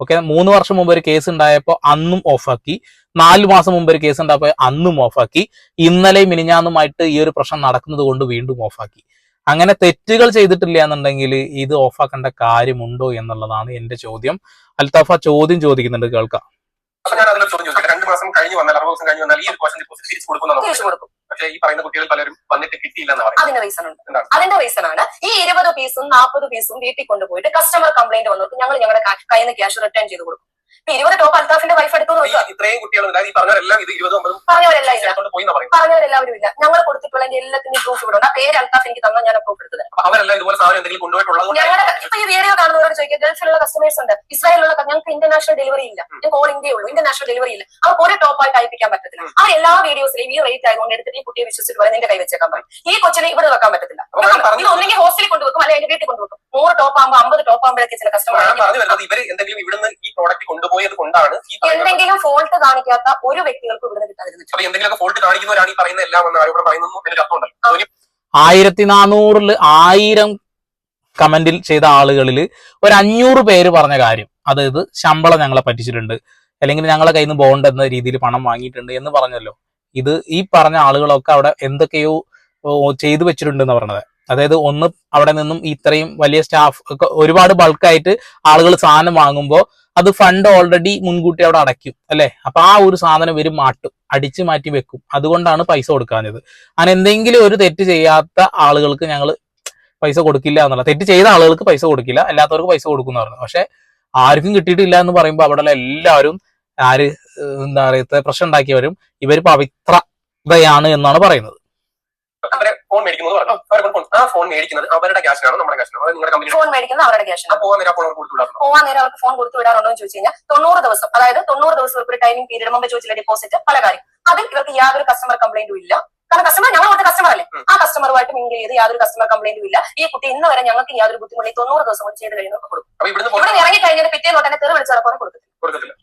ഓക്കെ മൂന്ന് വർഷം മുമ്പ് ഒരു കേസ് ഉണ്ടായപ്പോൾ അന്നും ഓഫാക്കി നാല് മാസം മുമ്പ് ഒരു കേസ് ഉണ്ടായപ്പോൾ അന്നും ഓഫാക്കി ഇന്നലെ മിനിഞ്ഞാന്നുമായിട്ട് ഈ ഒരു പ്രശ്നം നടക്കുന്നത് കൊണ്ട് വീണ്ടും ഓഫാക്കി അങ്ങനെ തെറ്റുകൾ ചെയ്തിട്ടില്ല എന്നുണ്ടെങ്കിൽ ഇത് ഓഫാക്കേണ്ട കാര്യമുണ്ടോ എന്നുള്ളതാണ് എന്റെ ചോദ്യം. അൽത്താഫ ചോദ്യം ചോദിക്കുന്നുണ്ട് കേൾക്കാം. അപ്പൊ ഞാൻ അതിലൊരു ചോദ്യം ചോദിക്കാം രണ്ട് മാസം കഴിഞ്ഞ് വന്നാൽ അറുപത് ദിവസം കഴിഞ്ഞ് വന്നാൽ ഈ ഒരു പോഷൻ ഡിപ്പോസിറ്റ് തിരിച്ചു കൊടുക്കുന്ന തിരിച്ചു കൊടുക്കും. പക്ഷേ ഈ പറയുന്ന കുട്ടികൾ പലരും വന്നിട്ട് കിട്ടിയില്ല എന്ന് പറയും അതിന്റെ റീസൺ ഉണ്ട്? അതിന്റെ റീസൺ ആണ് ഈ ഇരുപത് പീസും നാൽപ്പത് പീസും വീട്ടിൽ കൊണ്ടുപോയിട്ട് കസ്റ്റമർ കംപ്ലൈന്റ് വന്നിട്ട് ഞങ്ങൾ ഞങ്ങളുടെ കയ്യിൽ നിന്ന് ക്യാഷ് റിട്ടേൺ ചെയ്ത് കൊടുക്കും. ഇരുപത് ടോപ്പ് അൽത്താഫിന്റെ വൈഫ് എടുത്തു ഇത്രയും കുട്ടികളും ഈ പറഞ്ഞവരെല്ലാം ഇത് ഇരുപത് പറഞ്ഞവരെല്ലാവരും ഇല്ല. ഞങ്ങൾ കൊടുത്തിട്ടുള്ള എല്ലാത്തിനും പ്രൂഫ് ഇവിടെ ഉണ്ട്. ആ പേര് അൽത്താഫ് എനിക്ക് തന്നാൽ ഞാൻ പ്രൂഫ് എടുത്തത്. അവരെല്ലാം ഇതുപോലെ സാധനം എന്തെങ്കിലും കൊണ്ടുപോയിട്ടുള്ളത് ഞങ്ങളുടെ ഇപ്പൊ ഈ വീഡിയോ കാണുന്നവരോട് ചോദിക്കുക ഗൾഫിലുള്ള കസ്റ്റമേഴ്സ് ഉണ്ട് ഇസ്രായേലിലുള്ള ഞങ്ങൾക്ക് ഇന്റർനാഷണൽ ഡെലിവറി ഇല്ല. ഞങ്ങൾക്ക് ഓൾ ഇന്ത്യ ഉള്ളൂ. ഇന്റർനാഷണൽ ഡെലിവറി ഇല്ല. അവർക്ക് ഒരു ടോപ്പായിട്ട് അയപ്പിക്കാൻ പറ്റത്തില്ല. ആ എല്ലാ വീഡിയോസിലും ഈ റേറ്റ് ആയതുകൊണ്ട് എടുത്തിട്ട് ഈ കുട്ടിയെ വിശ്വസിച്ചിട്ട് പറയും നിന്റെ കൈ വെച്ചേക്കാൻ പറയും. ഈ കൊച്ചിനെ ഇവിടെ വെക്കാൻ പറ്റത്തില്ല. ഇത് ഒന്നെങ്കിൽ ഹോസ്റ്റലിൽ കൊണ്ടുവെക്കും അല്ലെങ്കിൽ വീട്ടിൽ കൊണ്ടുവെക്കും. നൂറ് ടോപ്പ് ആകുമ്പോൾ അമ്പത് ടോപ്പ് ആകുമ്പോഴേക്ക് ചില കസ്റ്റമർ ഇവർ എന്തെങ്കിലും ഇവിടുന്ന് ഈ പ്രോഡക്റ്റ് കൊണ്ടുപോയത് കൊണ്ടാണ് എന്തെങ്കിലും ഫോൾട്ട് കാണിക്കാത്ത ഒരു വ്യക്തികൾക്ക് ഇവിടെ കിട്ടാതിരുന്നിട്ട് അപ്പൊ എന്തെങ്കിലും ഫോൾട്ട് കാണിക്കുന്നവരാണ് ഈ പറയുന്ന എല്ലാം എന്ന് ഇവിടെ പറയുന്നു എന്നൊരു അർത്ഥമുണ്ടല്ലോ. ആയിരത്തി നാനൂറിൽ ആയിരം കമന്റിൽ ചെയ്ത ആളുകളിൽ ഒരു അഞ്ഞൂറ് പേര് പറഞ്ഞ കാര്യം. അതായത് ശമ്പളം ഞങ്ങളെ പറ്റിച്ചിട്ടുണ്ട്. അല്ലെങ്കിൽ ഞങ്ങളെ കയ്യിൽ നിന്ന് ബോണ്ട് എന്ന രീതിയിൽ പണം വാങ്ങിയിട്ടുണ്ട് എന്ന് പറഞ്ഞല്ലോ. ഇത് ഈ പറഞ്ഞ ആളുകളൊക്കെ അവിടെ എന്തൊക്കെയോ ചെയ്തു ചെയ്തു വെച്ചിട്ടുണ്ടെന്ന് പറഞ്ഞത്. അതായത് ഒന്ന് അവിടെ നിന്നും ഇത്രയും വലിയ സ്റ്റാഫ് ഒരുപാട് ബൾക്കായിട്ട് ആളുകൾ സാധനം വാങ്ങുമ്പോൾ അത് ഫണ്ട് ഓൾറെഡി മുൻകൂട്ടി അവിടെ അടയ്ക്കും അല്ലെ? അപ്പൊ ആ ഒരു സാധനം ഇവർ മാട്ടും അടിച്ചു മാറ്റി വെക്കും. അതുകൊണ്ടാണ് പൈസ കൊടുക്കാഞ്ഞത്. അങ്ങനെ എന്തെങ്കിലും ഒരു തെറ്റ് ചെയ്യാത്ത ആളുകൾക്ക് ഞങ്ങൾ പൈസ കൊടുക്കില്ല എന്നുള്ള തെറ്റ് ചെയ്ത ആളുകൾക്ക് പൈസ കൊടുക്കില്ല അല്ലാത്തവർക്ക് പൈസ കൊടുക്കുന്ന പറഞ്ഞു. പക്ഷെ ആർക്കും കിട്ടിയിട്ടില്ല എന്ന് പറയുമ്പോൾ അവിടെ എല്ലാവരും ആര് എന്താ പറയുക പ്രശ്നം ഉണ്ടാക്കിയവരും ഇവർ പവിത്രതയാണ് എന്നാണ് പറയുന്നത്. അവരെ ഫോൺ മേടിക്കുന്നത് പറഞ്ഞു. അവരെ കൊണ്ട് ആ ഫോൺ മേടിക്കുന്നത് അവരുടെ ക്യാഷ് ആണ് നമ്മുടെ ക്യാഷ് അത് നിങ്ങളുടെ കമ്പനി ഫോൺ മേടിക്കുന്നത് അവരുടെ ക്യാഷ് ആ പോകാൻ നേരം ഫോൺ കൊടുത്തു വിടാറുണ്ട്? പോവാൻ നേരം അവർക്ക് ഫോൺ കൊടുത്തു വിടാറുണ്ടോ എന്ന് ചോദിച്ചു കഴിഞ്ഞാൽ തൊണ്ണൂറ് ദിവസം അതായത് തൊണ്ണൂറ് ദിവസം ഒരു ടൈമിംഗ് പീരീഡ് മുമ്പ് ചോദിച്ചില്ല ഡിപ്പോസിറ്റ് പല കാര്യം. അതിൽ ഇവർക്ക് യാതൊരു കസ്റ്റമർ കംപ്ലൈന്റും ഇല്ല. കാരണം കസ്റ്റമർ ഞങ്ങൾ അവിടുത്തെ കസ്റ്റമർ അല്ലേ? ആ കസ്റ്റമറുമായിട്ട് മിങ്കിൾ ചെയ്ത് യാതൊരു കസ്റ്റമർ കംപ്ലൈന്റും ഇല്ല. ഈ കുട്ടി ഇന്ന് വരെ ഞങ്ങൾക്ക് യാതൊരു ബുദ്ധിമുട്ടില്ല. തൊണ്ണൂറ് ദിവസം കൊണ്ട് ചെയ്ത് കഴിയുന്നവർക്ക് കൊടുക്കും. ഇവിടെ ഇറങ്ങി കഴിഞ്ഞാൽ പിറ്റേന്ന് തന്നെ തെറി വിളിച്ചവരെ കൊടുക്കും കൊടുക്കത്തില്ല.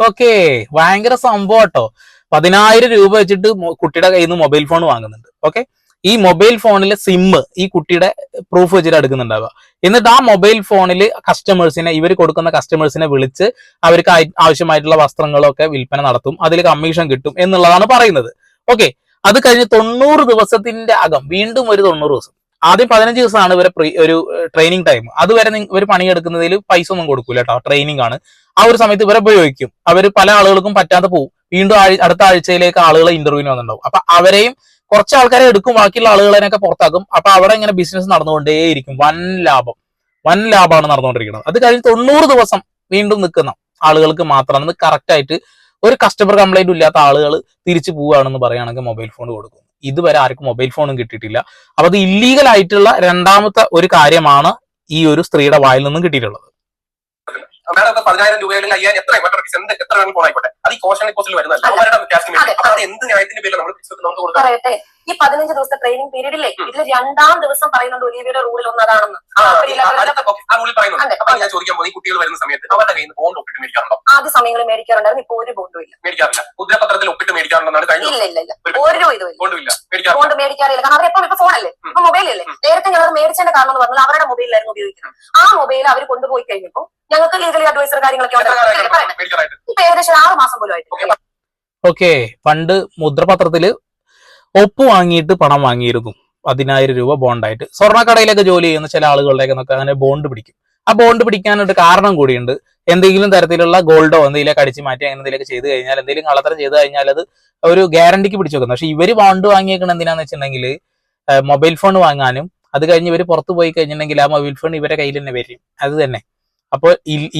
ഓക്കെ ഭയങ്കര സംഭവം കേട്ടോ. പതിനായിരം രൂപ വെച്ചിട്ട് കുട്ടിയുടെ കയ്യിൽ നിന്ന് മൊബൈൽ ഫോൺ വാങ്ങുന്നുണ്ട്. ഓക്കെ? ഈ മൊബൈൽ ഫോണിലെ സിമ്മ് ഈ കുട്ടിയുടെ പ്രൂഫ് വെച്ചിട്ട് എടുക്കുന്നുണ്ടാവുക. എന്നിട്ട് ആ മൊബൈൽ ഫോണിൽ കസ്റ്റമേഴ്സിനെ ഇവർ കൊടുക്കുന്ന കസ്റ്റമേഴ്സിനെ വിളിച്ച് അവർക്ക് ആവശ്യമായിട്ടുള്ള വസ്ത്രങ്ങളൊക്കെ വിൽപ്പന നടത്തും. അതിൽ കമ്മീഷൻ കിട്ടും എന്നുള്ളതാണ് പറയുന്നത്. ഓക്കെ? അത് കഴിഞ്ഞ് തൊണ്ണൂറ് ദിവസത്തിന്റെ അകം വീണ്ടും ഒരു തൊണ്ണൂറ് ദിവസം. ആദ്യം പതിനഞ്ച് ദിവസമാണ് ഇവരെ ഒരു ട്രെയിനിങ് ടൈം അതുവരെ ഇവർ പണിയെടുക്കുന്നതിൽ പൈസ ഒന്നും കൊടുക്കൂല കേട്ടോ ട്രെയിനിങ് ആണ്. ആ ഒരു സമയത്ത് ഇവരെ ഉപയോഗിക്കും. അവർ പല ആളുകൾക്കും പറ്റാതെ പോകും വീണ്ടും അടുത്ത ആഴ്ചയിലേക്ക് ആളുകളെ ഇന്റർവ്യൂവിന് വന്നിട്ടുണ്ടാവും. അപ്പൊ അവരെയും കുറച്ച് ആൾക്കാരെ എടുക്കും ബാക്കിയുള്ള ആളുകളെയൊക്കെ പുറത്താക്കും. അപ്പൊ അവിടെ ഇങ്ങനെ ബിസിനസ് നടന്നുകൊണ്ടേയിരിക്കും. വൻ ലാഭം. വൻ ലാഭമാണ് നടന്നുകൊണ്ടിരിക്കുന്നത്. അത് കഴിഞ്ഞ് തൊണ്ണൂറ് ദിവസം വീണ്ടും നിൽക്കുന്ന ആളുകൾക്ക് മാത്രമാണ് കറക്റ്റ് ആയിട്ട് ഒരു കസ്റ്റമർ കംപ്ലൈന്റ് ഇല്ലാത്ത ആളുകൾ തിരിച്ചു പോവുകയാണെന്ന് പറയുകയാണെങ്കിൽ മൊബൈൽ ഫോൺ കൊടുക്കും ഇതുവരെ ആർക്കും മൊബൈൽ ഫോണും കിട്ടിയിട്ടില്ല. അപ്പൊ അത് ഇല്ലീഗൽ ആയിട്ടുള്ള രണ്ടാമത്തെ ഒരു കാര്യമാണ് ഈ ഒരു സ്ത്രീയുടെ വായിൽ നിന്നും കിട്ടിയിട്ടുള്ളത്. മാഡം പതിനായിരം രൂപ അല്ലെങ്കിൽ അയ്യായിരം എത്ര വട്ടർ ഫീസ് എന്ത് എത്ര വേണമെങ്കിലും പോണായിക്കോട്ടെ ആയിക്കോട്ടെ. അത് ഈ കോഷൻ കോസ്റ്റിൽ വരുന്നതല്ല. അവരുടെ വേണ്ടി അതെ. എന്ത് ന്യായത്തിന്റെ പേരിൽ നമ്മൾ നമുക്ക് കൊടുക്കാം ഈ പതിനഞ്ച് ദിവസത്തെ ട്രെയിനിങ് പീരീഡിലെ. ഇതിൽ രണ്ടാം ദിവസം പറയുന്നത് ഒലീവിയുടെ റൂളിൽ ഒന്നതാണെന്ന് ഞാൻ ചോദിക്കാൻ പോകുന്നത് കുട്ടികൾ വരുന്ന സമയത്ത് അവരുടെ കയ്യിൽ ബോണ്ട് ഒപ്പിട്ട് മേടിക്കാറുണ്ടോ? ആദ്യ സമയങ്ങളിൽ മേടിക്കാറുണ്ടായിരുന്നു. ഇപ്പൊ ഒരു ബോണ്ടും ഇല്ല. മേടിക്കാറില്ല. മുദ്രപത്രത്തിൽ ഒപ്പിട്ട് മേടിക്കാറുണ്ടെന്നാണ് കഴിഞ്ഞ ഇല്ല ഇല്ല ഇല്ല. ഒരു ഇതും ബോണ്ട് മേടിക്കാറില്ല. കാരണം അവരെപ്പോ ഇപ്പൊ ഫോണല്ലേ ഇപ്പൊ മൊബൈൽ അല്ലേ നേരത്തെ ഞങ്ങൾ മേടിച്ചതിന്റെ കാരണം എന്ന് പറഞ്ഞാൽ അവരുടെ മൊബൈലിലായിരുന്നു ഉപയോഗിക്കുന്നത്. ആ മൊബൈൽ അവർ കൊണ്ടുപോയി കഴിഞ്ഞപ്പോൾ ഞങ്ങൾക്ക് ലീഗലി അഡ്വൈസർ കാര്യങ്ങളൊക്കെ ഇപ്പൊ ഏകദേശം ആറ് മാസം പോലും ആയിട്ട് ഓക്കെ പണ്ട് മുദ്രപത്രത്തിൽ ഒപ്പ് വാങ്ങിയിട്ട് പണം വാങ്ങിയിരുന്നു. പതിനായിരം രൂപ ബോണ്ടായിട്ട്. സ്വർണക്കടയിലൊക്കെ ജോലി ചെയ്യുന്ന ചില ആളുകളുടെയൊക്കെ നമുക്ക് അങ്ങനെ ബോണ്ട് പിടിക്കും. ആ ബോണ്ട് പിടിക്കാനൊരു കാരണം കൂടിയുണ്ട്. എന്തെങ്കിലും തരത്തിലുള്ള ഗോൾഡോ എന്തെങ്കിലുമൊക്കെ അടിച്ച് മാറ്റി അങ്ങനെ എന്തെങ്കിലും ചെയ്ത് കഴിഞ്ഞാൽ എന്തെങ്കിലും കള്ളത്തരം ചെയ്ത് കഴിഞ്ഞാൽ അത് ഒരു ഗ്യാരണ്ടിക്ക് പിടിച്ചു വെക്കുന്നത് പക്ഷെ ഇവർ ബോണ്ട് വാങ്ങിയേക്കണ എന്തിനാന്ന് വെച്ചിട്ടുണ്ടെങ്കിൽ മൊബൈൽ ഫോൺ വാങ്ങാനും അത് കഴിഞ്ഞ് ഇവർ പുറത്തു പോയി കഴിഞ്ഞിട്ടുണ്ടെങ്കിൽ ആ മൊബൈൽ ഫോൺ ഇവരെ കയ്യിൽ തന്നെ വരും. അത് തന്നെ. അപ്പോൾ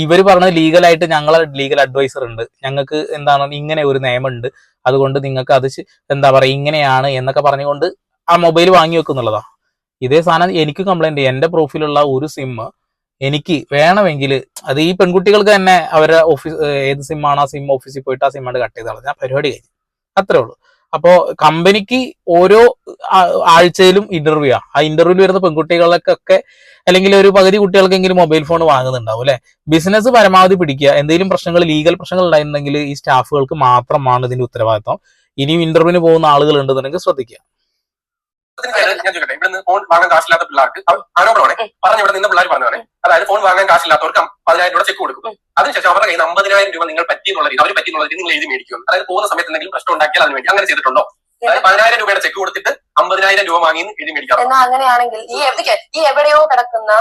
ഇവർ പറഞ്ഞത് ലീഗലായിട്ട് ഞങ്ങളെ ലീഗൽ അഡ്വൈസർ ഉണ്ട്. ഞങ്ങൾക്ക് എന്താണ് ഇങ്ങനെ ഒരു നിയമമുണ്ട്. അതുകൊണ്ട് നിങ്ങൾക്ക് അത് എന്താ പറയുക ഇങ്ങനെയാണ് എന്നൊക്കെ പറഞ്ഞുകൊണ്ട് ആ മൊബൈൽ വാങ്ങി വെക്കുന്നുള്ളതാ ഇതേ സാധനം എനിക്ക് കംപ്ലൈന്റ് എന്റെ പ്രൂഫിലുള്ള ഒരു സിം എനിക്ക് വേണമെങ്കിൽ അത് ഈ പെൺകുട്ടികൾക്ക് തന്നെ അവരുടെ ഓഫീസ് ഏത് സിമ്മാണ് ആ സിം ഓഫീസിൽ പോയിട്ട് ആ സിം ആയിട്ട് കട്ട് ചെയ്ത് കളഞ്ഞാൽ പരിപാടി കഴിഞ്ഞു. അത്രേ ഉള്ളൂ. അപ്പോ കമ്പനിക്ക് ഓരോ ആഴ്ചയിലും ഇന്റർവ്യൂ ആ. ഇന്റർവ്യൂവിൽ വരുന്ന പെൺകുട്ടികൾക്കൊക്കെ അല്ലെങ്കിൽ ഒരു പകുതി കുട്ടികൾക്കെങ്കിലും മൊബൈൽ ഫോൺ വാങ്ങുന്നുണ്ടാവും അല്ലെ? ബിസിനസ് പരമാവധി പിടിക്കുക. എന്തെങ്കിലും പ്രശ്നങ്ങൾ ലീഗൽ പ്രശ്നങ്ങൾ ഉണ്ടായിരുന്നെങ്കിൽ ഈ സ്റ്റാഫുകൾക്ക് മാത്രമാണ് ഇതിന്റെ ഉത്തരവാദിത്വം. ഇനിയും ഇന്റർവ്യൂവിന് പോകുന്ന ആളുകൾ ഉണ്ടെന്നുണ്ടെങ്കിൽ ശ്രദ്ധിക്കുക. അതിന് പേര് ഞാൻ ചോദിക്കട്ടെ? ഇവിടുന്ന് ഫോൺ വാങ്ങാൻ കാശില്ലാത്ത പിള്ളേർക്ക് ആരോപണമാണ് പറഞ്ഞു ഇവിടെ നിന്ന് പിള്ളേർ പറഞ്ഞതാണ് അതായത് ഫോൺ വാങ്ങാൻ കാശില്ലാത്തവർക്ക് പതിനായിരം രൂപ ചെക്ക് കൊടുക്കും. അതിനുശേഷം അവരുടെ കയ്യിൽ അമ്പതിനായിരം രൂപ നിങ്ങൾ പറ്റി എന്നുള്ള രീതി അവർ പറ്റി എന്നുള്ള രീതി നിങ്ങൾ എഴുതി മേടിക്കും. അതായത് പോകുന്ന സമയത്ത് എന്തെങ്കിലും പ്രശ്നം ഉണ്ടാക്കിയാൽ അതിന് വേണ്ടി അങ്ങനെ ചെയ്തിട്ടുണ്ടോ? പതിനായിരം രൂപയുടെ ചെക്ക് കൊടുത്തിട്ട് അമ്പതിനായിരം രൂപ വാങ്ങി എഴുതി മേടിക്കാം. എന്നാ അങ്ങനെയാണെങ്കിൽ ഈ എവിടെ ഈ എവിടെയോ കിടക്കുന്ന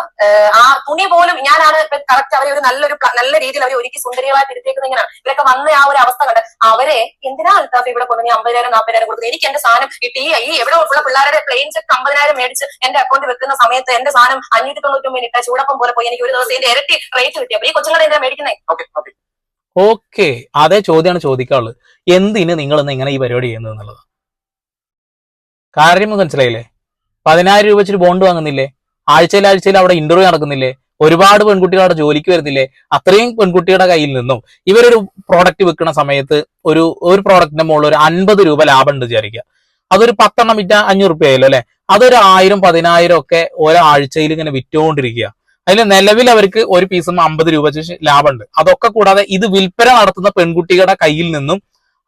ആ തുണി പോലും ഞാനാണ് കറക്റ്റ് അവരെ ഒരു നല്ലൊരു നല്ല രീതിയിൽ അവരെ ഒരുക്കി സുന്ദരികളായിട്ട് തിരുത്തേക്കുന്ന ഇങ്ങനെയാണ് ഇവരൊക്കെ വന്ന ആ ഒരു അവസ്ഥ കണ്ട് അവരെ എന്തിനാ അൽത്താഫ് ഇവിടെ കൊണ്ടുവന്ന് അമ്പതിനായിരം നാൽപ്പതിനായിരം കൊടുക്കുന്നത്? എനിക്ക് എന്റെ സാധനം കിട്ടി. ഈ എവിടെ ഉള്ള പിള്ളേരുടെ പ്ലെയിൻ ചെക്ക് അമ്പതിനായിരം മേടിച്ച് എന്റെ അക്കൗണ്ട് വെക്കുന്ന സമയത്ത് എന്റെ സാധനം അഞ്ഞൂറ്റി തൊണ്ണൂറ്റി ഒമ്പത് ഇട്ട ചൂടപ്പം പോലെ പോയി. എനിക്ക് ഒരു ദിവസം എന്റെ ഇരട്ടി റേറ്റ് കിട്ടി. അപ്പൊ ഈ കൊച്ചുങ്ങളെ എന്താ മേടിക്കുന്നത് ഓക്കെ ഓക്കെ. ഓക്കെ. അതേ ചോദ്യമാണ് ചോദിക്കാനുള്ളത്. എന്തിന് നിങ്ങൾ ഇന്ന് ഇങ്ങനെ ഈ പരിപാടി ചെയ്യുന്നത് എന്നുള്ളത് കാര്യം മനസ്സിലായില്ലേ? പതിനായിരം രൂപ വെച്ചിട്ട് ബോണ്ട് വാങ്ങുന്നില്ലേ? ആഴ്ചയിൽ ആഴ്ചയിൽ അവിടെ ഇന്റർവ്യൂ നടക്കുന്നില്ലേ? ഒരുപാട് പെൺകുട്ടികൾ അവിടെ ജോലിക്ക് വരുന്നില്ലേ? അത്രയും പെൺകുട്ടികളുടെ കയ്യിൽ നിന്നും ഇവരൊരു പ്രോഡക്റ്റ് വിൽക്കുന്ന സമയത്ത് ഒരു ഒരു പ്രോഡക്റ്റിന്റെ മുകളിൽ ഒരു അൻപത് രൂപ ലാഭം ഉണ്ട് വിചാരിക്കുക. അതൊരു പത്തെണ്ണം വിറ്റ അഞ്ഞൂറ് രൂപ ആയല്ലോ അല്ലെ? അതൊരു ആയിരം പതിനായിരം ഒക്കെ ഓരോ ആഴ്ചയിൽ ഇങ്ങനെ വിറ്റുകൊണ്ടിരിക്കുക അതിൽ നിലവിൽ അവർക്ക് ഒരു പീസും അമ്പത് രൂപ ലാഭമുണ്ട്. അതൊക്കെ കൂടാതെ ഇത് വിൽപ്പന നടത്തുന്ന പെൺകുട്ടികളുടെ കയ്യിൽ നിന്നും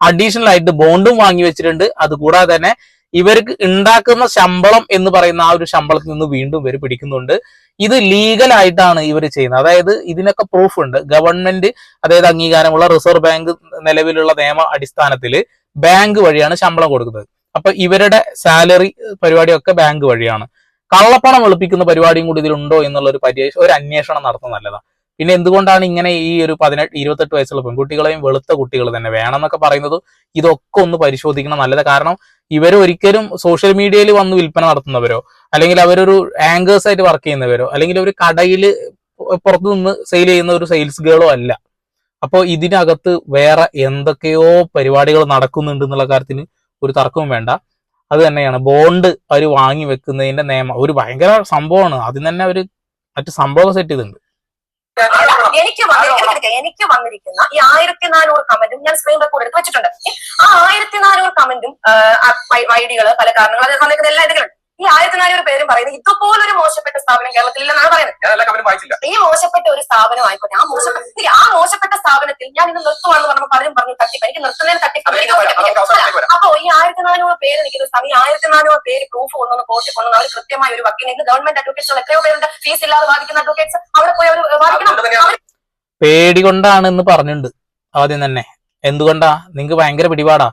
അഡീഷണൽ ആയിട്ട് ബോണ്ടും വാങ്ങി വെച്ചിട്ടുണ്ട്. അതുകൂടാതെ തന്നെ ഇവർക്ക് ഉണ്ടാക്കുന്ന ശമ്പളം എന്ന് പറയുന്ന ആ ഒരു ശമ്പളത്തിൽ നിന്ന് വീണ്ടും ഇവർ പിടിക്കുന്നുണ്ട്. ഇത് ലീഗലായിട്ടാണ് ഇവർ ചെയ്യുന്നത്. അതായത് ഇതിനൊക്കെ പ്രൂഫ് ഉണ്ട്. ഗവൺമെന്റ് അതായത് അംഗീകാരമുള്ള റിസർവ് ബാങ്ക് നിലവിലുള്ള നിയമ അടിസ്ഥാനത്തിൽ ബാങ്ക് വഴിയാണ് ശമ്പളം കൊടുക്കുന്നത്. അപ്പൊ ഇവരുടെ സാലറി പരിപാടിയൊക്കെ ബാങ്ക് വഴിയാണ്. കള്ളപ്പണം വെളുപ്പിക്കുന്ന പരിപാടിയും കൂടി ഇതിലുണ്ടോ എന്നുള്ള ഒരു പര്യ ഒരു അന്വേഷണം നടത്തുന്ന നല്ലതാണ് പിന്നെ എന്തുകൊണ്ടാണ് ഇങ്ങനെ ഈ ഒരു പതിനെട്ട് ഇരുപത്തെട്ട് വയസ്സുള്ള പെൺകുട്ടികളെയും വെളുത്ത കുട്ടികൾ തന്നെ വേണമെന്നൊക്കെ പറയുന്നത് ഇതൊക്കെ ഒന്ന് പരിശോധിക്കണം നല്ലത്. കാരണം ഇവർ ഒരിക്കലും സോഷ്യൽ മീഡിയയിൽ വന്ന് വിൽപ്പന നടത്തുന്നവരോ അല്ലെങ്കിൽ അവരൊരു ആങ്കേഴ്സ് ആയിട്ട് വർക്ക് ചെയ്യുന്നവരോ അല്ലെങ്കിൽ ഒരു കടയിൽ പുറത്തു നിന്ന് സെയിൽ ചെയ്യുന്ന ഒരു സെയിൽസ് ഗേളോ അല്ല. അപ്പോൾ ഇതിനകത്ത് വേറെ എന്തൊക്കെയോ പരിപാടികൾ നടക്കുന്നുണ്ട് എന്നുള്ള കാര്യത്തിന് ഒരു തർക്കവും വേണ്ട. അത് തന്നെയാണ്. ബോണ്ട് അവർ വാങ്ങി വെക്കുന്നതിന്റെ നിയമം. ഒരു ഭയങ്കര സംഭവമാണ്. അതിന് തന്നെ അവർ മറ്റു സംഭവം സെറ്റ് ചെയ്തിട്ടുണ്ട്. എനിക്ക് വന്നിരിക്കുന്ന എനിക്ക് വന്നിരിക്കുന്ന ഈ ആയിരത്തി നാനൂറ് കമന്റും ഞാൻ സ്ക്രീൻ റെക്കോർഡ് എടുത്ത് വെച്ചിട്ടുണ്ട്. ആ ആയിരത്തി നാനൂറ് കമന്റും ഐഡികൾ പല കാരണങ്ങൾ അത് വന്നിരിക്കുന്ന എല്ലാ ഐഡികളുണ്ട് ഈ ആയിരത്തി നാനൂറ് പേരും പറയുന്നത് ഇതുപോലൊരു മോശപ്പെട്ട സ്ഥാപനം കേരളത്തിൽ ഇല്ലെന്നാണ് പറയുന്നത് ഈ മോശപ്പെട്ട ഒരു സ്ഥാപനം ആയിക്കോട്ടെ ആ മോശപ്പെട്ട ആ മോശപ്പെട്ട സ്ഥാപനത്തിൽ ഞാൻ ഇന്ന് നിർത്തുവാണെന്ന് പറഞ്ഞപ്പോൾ പലരും പറഞ്ഞു തട്ടിപ്പ് എനിക്ക് നിർത്തുന്നതിന് തട്ടിപ്പ് അപ്പൊ ഈ ആയിരത്തി നാനൂറ് പേര് നിൽക്കുന്ന സമയം ഈ ആയിരത്തി നാനൂറ് പേര് പ്രൂഫ് കൊണ്ടുവന്ന് കോർട്ടിൽ കൊണ്ടുവന്ന് അവർ കൃത്യമായ ഒരു വക്കീൽ ഇന്ന് ഗവൺമെന്റ് അഡ്വക്കേറ്റ്സുകൾ എത്രയോ പേരുണ്ട് ഫീസ് ഇല്ലാതെ വാദിക്കുന്ന അഡ്വക്കേറ്റ്സ് അവിടെ പോയി അവർ വാദിക്കണം. പേടി കൊണ്ടാണ് എന്ന് പറഞ്ഞിട്ടുണ്ട് ആദ്യം തന്നെ. എന്തുകൊണ്ടാ? നിങ്ങക്ക് ഭയങ്കര പിടിപാടാ.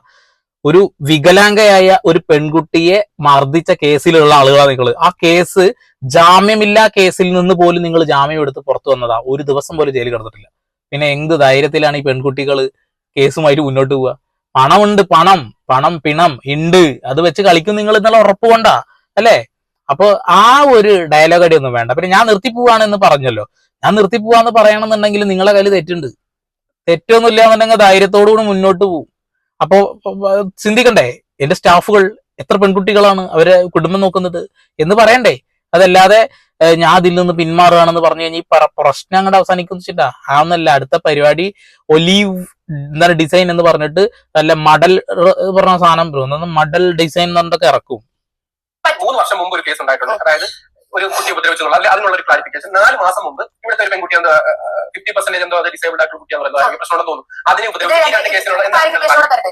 ഒരു വികലാംഗയായ ഒരു പെൺകുട്ടിയെ മർദ്ദിച്ച കേസിലുള്ള ആളുകളാണ് നിങ്ങൾ ആ കേസ് ജാമ്യമില്ലാ കേസിൽ നിന്ന് പോലും നിങ്ങൾ ജാമ്യം എടുത്ത് പുറത്തു വന്നതാ. ഒരു ദിവസം പോലും ജയിലിൽ കിടന്നിട്ടില്ല. പിന്നെ എന്ത് ധൈര്യത്തിലാണ് ഈ പെൺകുട്ടികൾ കേസുമായിട്ട് മുന്നോട്ട് പോവുക? പണമുണ്ട് പണം. പണം പിണം ഉണ്ട് അത് വെച്ച് കളിക്കും നിങ്ങൾ ഇന്നലെ ഉറപ്പ് കൊണ്ടാ. അല്ലേ? അപ്പോൾ ആ ഒരു ഡയലോഗ് ഒന്നും വേണ്ട. പിന്നെ ഞാൻ നിർത്തി പോവാണെന്ന് പറഞ്ഞല്ലോ. ഞാൻ നിർത്തി പോവാന്ന് പറയണമെന്നുണ്ടെങ്കിൽ നിങ്ങളെ കയ്യിൽ തെറ്റുണ്ട്. തെറ്റൊന്നുമില്ല എന്നുണ്ടെങ്കിൽ ധൈര്യത്തോടു കൂടി മുന്നോട്ട് പോകും അപ്പോ ചിന്തിക്കണ്ടേ എന്റെ സ്റ്റാഫുകൾ എത്ര പെൺകുട്ടികളാണ് അവരെ കുടുംബം നോക്കുന്നത് എന്ന് പറയണ്ടേ? അതല്ലാതെ ഞാൻ അതിൽ നിന്ന് പിന്മാറുകയാണെന്ന് പറഞ്ഞു കഴിഞ്ഞാൽ ഈ പ്രശ്നം അങ്ങോട്ട് അവസാനിക്കുന്നു വെച്ചിട്ടാ ആന്നല്ല അടുത്ത പരിപാടി ഒലീവ് എന്താണ് ഡിസൈൻ എന്ന് പറഞ്ഞിട്ട് നല്ല മഡൽ പറഞ്ഞ സാധനം മഡൽ ഡിസൈൻ എന്നൊക്കെ ഇറക്കും. മൂന്ന് വർഷം മുമ്പ് ഒരു കേസ് ഉണ്ടായിട്ടുണ്ട് അതായത് ഒരു കുട്ടി ഉപദ്രവിച്ചെന്നുള്ള അല്ലെ അതിനുള്ള ഒരു ക്ലാരിഫിക്കേഷൻ നാല് മാസം മുമ്പ് ഇവിടുത്തെ ഒരു പെൺകുട്ടി എന്തോ ഫിഫ്റ്റി പെർസെന്റേജ് എന്തോ അത് ഡിസേബിൾഡ് ആയിട്ടുള്ള കുട്ടി പ്രശ്നം തോന്നുന്നു. അതിനെ ഉപദ്രവിച്ചു രണ്ട് കേസിലുള്ള ക്ലാരിഫിക്കേഷൻ ആദ്യത്തെ.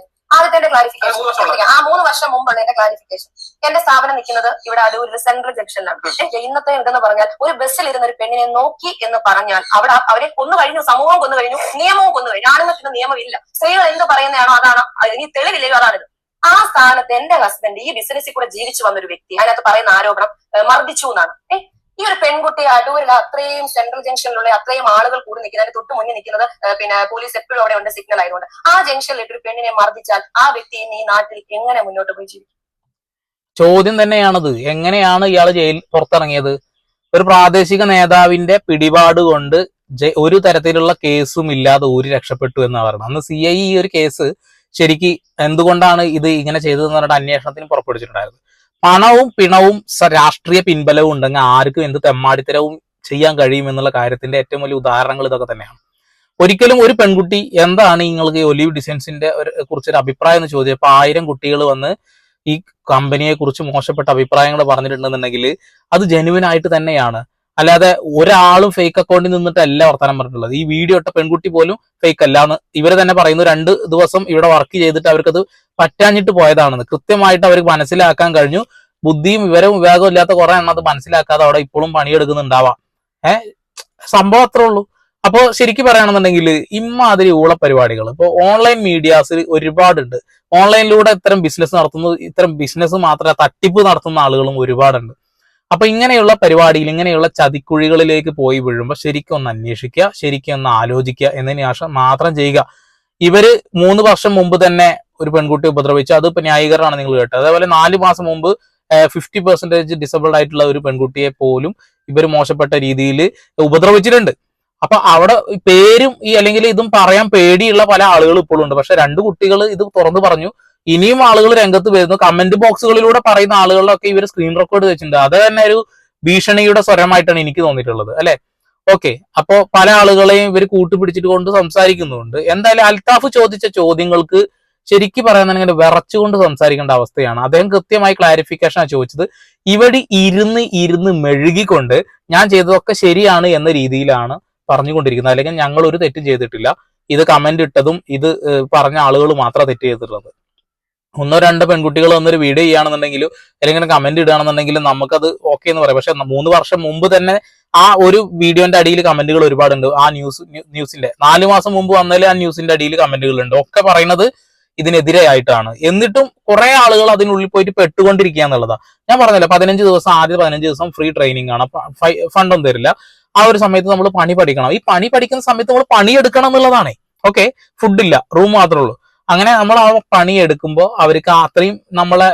ആ മൂന്ന് വർഷം മുമ്പുള്ള എന്റെ ക്ലാരിഫിക്കേഷൻ എന്റെ സ്ഥാപനം നിൽക്കുന്നത് ഇവിടെ അടൂരിൽ സെൻട്രൽ ജംഗ്ഷനിലാണ് ഇന്നത്തെ ഇതെന്ന് പറഞ്ഞാൽ ഒരു ബസ്സിൽ ഇരുന്ന ഒരു പെണ്ണിനെ നോക്കി എന്ന് പറഞ്ഞാൽ അവിടെ അവരെ കൊന്നു കഴിഞ്ഞു സമൂഹം കൊന്നു കഴിഞ്ഞു നിയമവും കൊന്നു കഴിഞ്ഞു ആണുങ്ങൾക്ക് നിയമമില്ല. സ്ത്രീകൾ എന്ത് പറയുന്നതാണോ അതാണ് അത് ഇനി തെളിവില്ലയോ അതാണിത്. ആ സ്ഥാനത്ത് എന്റെ ഹസ്ബൻഡ് ഈ ബിസിനസ്സിൽ കൂടെ ജീവിച്ചു വന്ന ഒരു വ്യക്തി. അതിനകത്ത് പറയുന്ന ആരോപണം മർദ്ദിച്ചു എന്നാണ്. ഈ ഒരു പെൺകുട്ടി അടൂരിൽ അത്രയും സെൻട്രൽ ജംഗ്ഷനിലുള്ള അത്രയും ആളുകൾ കൂടി നിൽക്കുന്നതിന് തൊട്ട് മുന്നിൽ നിൽക്കുന്നത് പിന്നെ പോലീസ് എപ്പോഴും അവിടെ ഉണ്ട് സിഗ്നൽ ആയതുകൊണ്ട്. ആ ജംഗ്ഷനിൽ ഒരു പെണ്ണിനെ മർദ്ദിച്ചാൽ ആ വ്യക്തി ഈ നാട്ടിൽ എങ്ങനെ മുന്നോട്ട് പോയി ജീവിക്കും? ചോദ്യം തന്നെയാണത്. എങ്ങനെയാണ് ഇയാൾ ജയിൽ പുറത്തിറങ്ങിയത്? ഒരു പ്രാദേശിക നേതാവിന്റെ പിടിപാട് കൊണ്ട് ഒരു തരത്തിലുള്ള കേസും ഇല്ലാതെ ഊരി രക്ഷപ്പെട്ടു എന്നാണ് പറയുന്നത്. അന്ന് സി ഐ ഈ ഒരു കേസ് ശരിക്ക് എന്തുകൊണ്ടാണ് ഇത് ഇങ്ങനെ ചെയ്തതെന്ന് പറഞ്ഞിട്ട് അന്വേഷണത്തിന് പുറപ്പെടുവിച്ചിട്ടുണ്ടായിരുന്നു. പണവും പിണവും രാഷ്ട്രീയ പിൻബലവും ഉണ്ടെങ്കിൽ ആർക്കും എന്ത് തെമ്മാടിത്തരവും ചെയ്യാൻ കഴിയും എന്നുള്ള കാര്യത്തിന്റെ ഏറ്റവും വലിയ ഉദാഹരണങ്ങൾ ഇതൊക്കെ തന്നെയാണ്. ഒരിക്കലും ഒരു പെൺകുട്ടി എന്താണ് നിങ്ങൾക്ക് ഒലിവ് ഡിസൈൻസിന്റെ കുറിച്ചൊരു അഭിപ്രായം എന്ന് ചോദിച്ചപ്പോൾ ആയിരം കുട്ടികൾ വന്ന് ഈ കമ്പനിയെ കുറിച്ച് മോശപ്പെട്ട അഭിപ്രായങ്ങൾ പറഞ്ഞിട്ടുണ്ടെന്നുണ്ടെങ്കിൽ അത് ജെനുവിനായിട്ട് തന്നെയാണ്. അല്ലാതെ ഒരാളും ഫേക്ക് അക്കൗണ്ടിൽ നിന്നിട്ടല്ല വർത്തമാനം പറഞ്ഞിട്ടുള്ളത്. ഈ വീഡിയോ ഇട്ട പെൺകുട്ടി പോലും ഫേക്ക് അല്ല. എന്ന് ഇവർ തന്നെ പറയുന്നു രണ്ട് ദിവസം ഇവിടെ വർക്ക് ചെയ്തിട്ട് അവർക്കത് പറ്റാഞ്ഞിട്ട് പോയതാണെന്ന്. കൃത്യമായിട്ട് അവർക്ക് മനസ്സിലാക്കാൻ കഴിഞ്ഞു. ബുദ്ധിയും വിവരവും വിവേകവും ഇല്ലാത്ത കുറെ എണ്ണം അത് മനസ്സിലാക്കാതെ അവിടെ ഇപ്പോഴും പണിയെടുക്കുന്നുണ്ടാവാം. ഏഹ് സംഭവം അത്രേ ഉള്ളൂ. അപ്പോ ശരിക്കും പറയുകയാണെന്നുണ്ടെങ്കിൽ ഇമ്മാതിരി ഊള പരിപാടികൾ ഇപ്പോൾ ഓൺലൈൻ മീഡിയാസിൽ ഒരുപാടുണ്ട്. ഓൺലൈനിലൂടെ ഇത്തരം ബിസിനസ് നടത്തുന്നു ഇത്തരം ബിസിനസ് മാത്രമല്ല തട്ടിപ്പ് നടത്തുന്ന ആളുകളും ഒരുപാടുണ്ട്. അപ്പൊ ഇങ്ങനെയുള്ള പരിപാടിയിൽ ഇങ്ങനെയുള്ള ചതിക്കുഴികളിലേക്ക് പോയി വീഴുമ്പോൾ ശരിക്കും ഒന്ന് അന്വേഷിക്കുക ശരിക്കും ഒന്ന് ആലോചിക്കുക എന്നതിന് ശേഷം മാത്രം ചെയ്യുക. ഇവർ മൂന്ന് വർഷം മുമ്പ് തന്നെ ഒരു പെൺകുട്ടി ഉപദ്രവിച്ചു. അത് ഇപ്പൊ ന്യായീകരണമാണ് നിങ്ങൾ കേട്ടത്. അതേപോലെ നാല് മാസം മുമ്പ് ഫിഫ്റ്റി പെർസെന്റേജ് ഡിസബിൾഡ് ആയിട്ടുള്ള ഒരു പെൺകുട്ടിയെ പോലും ഇവർ മോശപ്പെട്ട രീതിയിൽ ഉപദ്രവിച്ചിട്ടുണ്ട്. അപ്പൊ അവിടെ പേരും ഈ അല്ലെങ്കിൽ ഇതും പറയാൻ പേടിയുള്ള പല ആളുകളും ഇപ്പോഴും ഉണ്ട്. പക്ഷെ രണ്ട് കുട്ടികൾ ഇത് തുറന്നു പറഞ്ഞു. ഇനിയും ആളുകൾ രംഗത്ത് വരുന്നു. കമന്റ് ബോക്സുകളിലൂടെ പറയുന്ന ആളുകളിലൊക്കെ ഇവർ സ്ക്രീൻ റെക്കോർഡ് വെച്ചിട്ടുണ്ട്. അത് തന്നെ ഒരു ഭീഷണിയുടെ സ്വരമായിട്ടാണ് എനിക്ക് തോന്നിയിട്ടുള്ളത് അല്ലെ? ഓക്കെ അപ്പോ പല ആളുകളെയും ഇവർ കൂട്ടുപിടിച്ചിട്ട് കൊണ്ട് സംസാരിക്കുന്നുണ്ട്. എന്തായാലും അൽത്താഫ് ചോദിച്ച ചോദ്യങ്ങൾക്ക് ശരിക്കും പറയുന്നുണ്ടെങ്കിൽ വിറച്ചുകൊണ്ട് സംസാരിക്കേണ്ട അവസ്ഥയാണ്. അദ്ദേഹം കൃത്യമായി ക്ലാരിഫിക്കേഷൻ ചോദിച്ചത്. ഇവിടെ ഇരുന്ന് ഇരുന്ന് മെഴുകിക്കൊണ്ട് ഞാൻ ചെയ്തതൊക്കെ ശരിയാണ് എന്ന രീതിയിലാണ് പറഞ്ഞുകൊണ്ടിരിക്കുന്നത്. അല്ലെങ്കിൽ ഞങ്ങൾ ഒരു തെറ്റും ചെയ്തിട്ടില്ല. ഇത് കമന്റ് ഇട്ടതും ഇത് പറഞ്ഞ ആളുകൾ മാത്രമേ തെറ്റ് ചെയ്തിട്ടുള്ളത്. ഒന്നോ രണ്ടോ പെൺകുട്ടികൾ ഒന്നൊരു വീഡിയോ ചെയ്യുകയാണെന്നുണ്ടെങ്കിലും അല്ലെങ്കിൽ കമന്റ് ഇടുകയാണെന്നുണ്ടെങ്കിലും നമുക്കത് ഓക്കെ എന്ന് പറയാം. പക്ഷെ മൂന്ന് വർഷം മുമ്പ് തന്നെ ആ ഒരു വീഡിയോന്റെ അടിയിൽ കമന്റുകൾ ഒരുപാടുണ്ട്. ആ ന്യൂസ് ന്യൂസിന്റെ നാല് മാസം മുമ്പ് വന്നതിൽ ആ ന്യൂസിന്റെ അടിയിൽ കമന്റുകൾ ഉണ്ട്. ഒക്കെ പറയുന്നത് ഇതിനെതിരെ ആയിട്ടാണ് എന്നിട്ടും കുറെ ആളുകൾ അതിനുള്ളിൽ പോയിട്ട് പെട്ടുകൊണ്ടിരിക്കുക എന്നുള്ളതാണ്. ഞാൻ പറഞ്ഞില്ല പതിനഞ്ച് ദിവസം ആദ്യ പതിനഞ്ച് ദിവസം ഫ്രീ ട്രെയിനിങ് ആണ്. ഫണ്ടൊന്നും തരില്ല. ആ ഒരു സമയത്ത് നമ്മൾ പണി പഠിക്കണം. ഈ പണി പഠിക്കുന്ന സമയത്ത് നമ്മൾ പണിയെടുക്കണം എന്നുള്ളതാണ്. ഓക്കെ ഫുഡില്ല റൂം മാത്രമേ ഉള്ളൂ. അങ്ങനെ നമ്മൾ ആ പണി എടുക്കുമ്പോൾ അവർക്ക് അത്രയും നമ്മളെ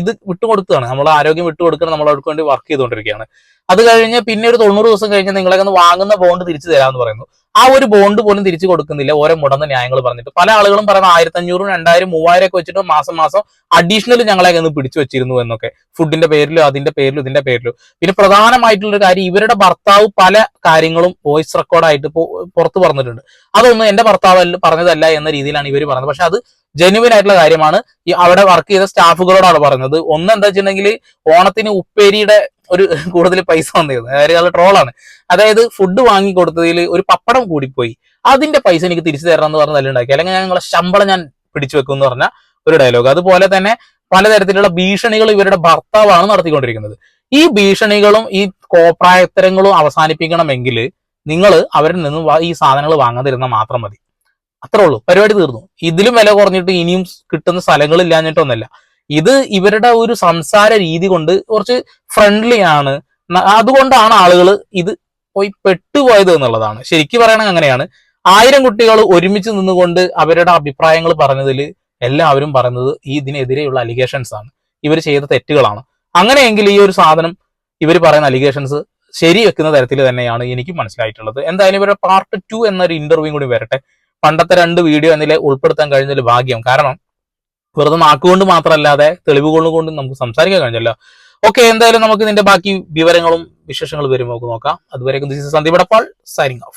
ഇത് വിട്ടുകൊടുക്കുകയാണ് നമ്മൾ ആരോഗ്യം വിട്ടുകൊടുക്കണം നമ്മൾ അവർക്ക് വേണ്ടി വർക്ക് ചെയ്തുകൊണ്ടിരിക്കുകയാണ്. അത് കഴിഞ്ഞ് പിന്നെ ഒരു തൊണ്ണൂറ് ദിവസം കഴിഞ്ഞ് നിങ്ങളെ ഒന്ന് വാങ്ങുന്ന ബോണ്ട് തിരിച്ചു തരാമെന്ന് പറയുന്നു. ആ ഒരു ബോണ്ട് പോലും തിരിച്ചു കൊടുക്കുന്നില്ല ഓരോ മുടന്ന ന്യായങ്ങൾ പറഞ്ഞിട്ട്. പല ആളുകളും പറയുന്ന ആയിരത്തി അഞ്ഞൂറും രണ്ടായിരം മൂവായിരം ഒക്കെ വെച്ചിട്ട് മാസം മാസം അഡീഷണൽ ഞങ്ങളെ ഒന്ന് പിടിച്ചു വെച്ചിരുന്നു എന്നൊക്കെ. ഫുഡിന്റെ പേരിലും അതിന്റെ പേരിലും ഇതിന്റെ പേരിലും. പിന്നെ പ്രധാനമായിട്ടുള്ള ഒരു കാര്യം ഇവരുടെ ഭർത്താവ് പല കാര്യങ്ങളും വോയിസ് റെക്കോർഡായിട്ട് പുറത്തു പറഞ്ഞിട്ടുണ്ട്. അതൊന്നും എന്റെ ഭർത്താവ് പറഞ്ഞതല്ല എന്ന രീതിയിലാണ് ഇവർ പറഞ്ഞത്. പക്ഷെ അത് ജെന്യുവൻ ആയിട്ടുള്ള കാര്യമാണ്. ഈ അവിടെ വർക്ക് ചെയ്ത സ്റ്റാഫുകളോടാണ് പറഞ്ഞത് ഒന്ന് എന്താ വെച്ചിട്ടുണ്ടെങ്കിൽ ഓണത്തിന് ഉപ്പേരിയുടെ ഒരു കൂടുതൽ പൈസ വന്നിരുന്നു. അതായത് അത് ട്രോളാണ് അതായത് ഫുഡ് വാങ്ങി കൊടുത്തതിൽ ഒരു പപ്പടം കൂടിപ്പോയി. അതിന്റെ പൈസ എനിക്ക് തിരിച്ചു തരണം എന്ന് പറഞ്ഞ തല്ലുണ്ടാക്കി. അല്ലെങ്കിൽ ഞാൻ നിങ്ങളെ ശമ്പളം ഞാൻ പിടിച്ചു വെക്കും എന്ന് പറഞ്ഞ ഒരു ഡയലോഗ് അതുപോലെ തന്നെ പലതരത്തിലുള്ള ഭീഷണികൾ ഇവരുടെ ഭർത്താവാണ് നടത്തിക്കൊണ്ടിരിക്കുന്നത്. ഈ ഭീഷണികളും ഈ കോപ്രായത്തരങ്ങളും അവസാനിപ്പിക്കണമെങ്കിൽ നിങ്ങൾ അവരിൽ നിന്നും ഈ സാധനങ്ങൾ വാങ്ങാതിരുന്നാൽ മാത്രം മതി. അത്രേ ഉള്ളൂ. പരിപാടി തീർന്നു. ഇതിലും വില കുറഞ്ഞിട്ട് ഇനിയും കിട്ടുന്ന സ്ഥലങ്ങളില്ലാഞ്ഞിട്ടൊന്നല്ല ഇത് ഇവരുടെ ഒരു സംസാര രീതി കൊണ്ട് കുറച്ച് ഫ്രണ്ട്ലി ആണ്. അതുകൊണ്ടാണ് ആളുകൾ ഇത് പോയി പെട്ടുപോയത് എന്നുള്ളതാണ്. ശരിക്കും പറയണമെങ്കിൽ അങ്ങനെയാണ്. ആയിരം കുട്ടികൾ ഒരുമിച്ച് നിന്നുകൊണ്ട് അവരുടെ അഭിപ്രായങ്ങൾ പറഞ്ഞതിൽ എല്ലാവരും പറയുന്നത് ഈ ഇതിനെതിരെയുള്ള അലിഗേഷൻസ് ആണ്. ഇവർ ചെയ്ത തെറ്റുകളാണ്. അങ്ങനെയെങ്കിൽ ഈ ഒരു സാധനം ഇവർ പറയുന്ന അലിഗേഷൻസ് ശരി വെക്കുന്ന തരത്തിൽ തന്നെയാണ് എനിക്ക് മനസ്സിലായിട്ടുള്ളത്. എന്തായാലും ഇവരുടെ പാർട്ട് ടു എന്നൊരു ഇന്റർവ്യൂ കൂടി വരട്ടെ. പണ്ടത്തെ രണ്ട് വീഡിയോ എന്നിലെ ഉൾപ്പെടുത്താൻ കഴിഞ്ഞതിൽ ഭാഗ്യം. കാരണം വെറുതെ നാക്കുകൊണ്ട് മാത്രമല്ലാതെ തെളിവുകൾ കൊണ്ട് നമുക്ക് സംസാരിക്കാൻ കഴിഞ്ഞല്ലോ. ഓക്കെ എന്തായാലും നമുക്ക് ഇതിന്റെ ബാക്കി വിവരങ്ങളും വിശേഷങ്ങളും വരുമ്പോൾ നോക്കാം. അതുവരെ സന്ദീപ് സൈനിങ് ഓഫ്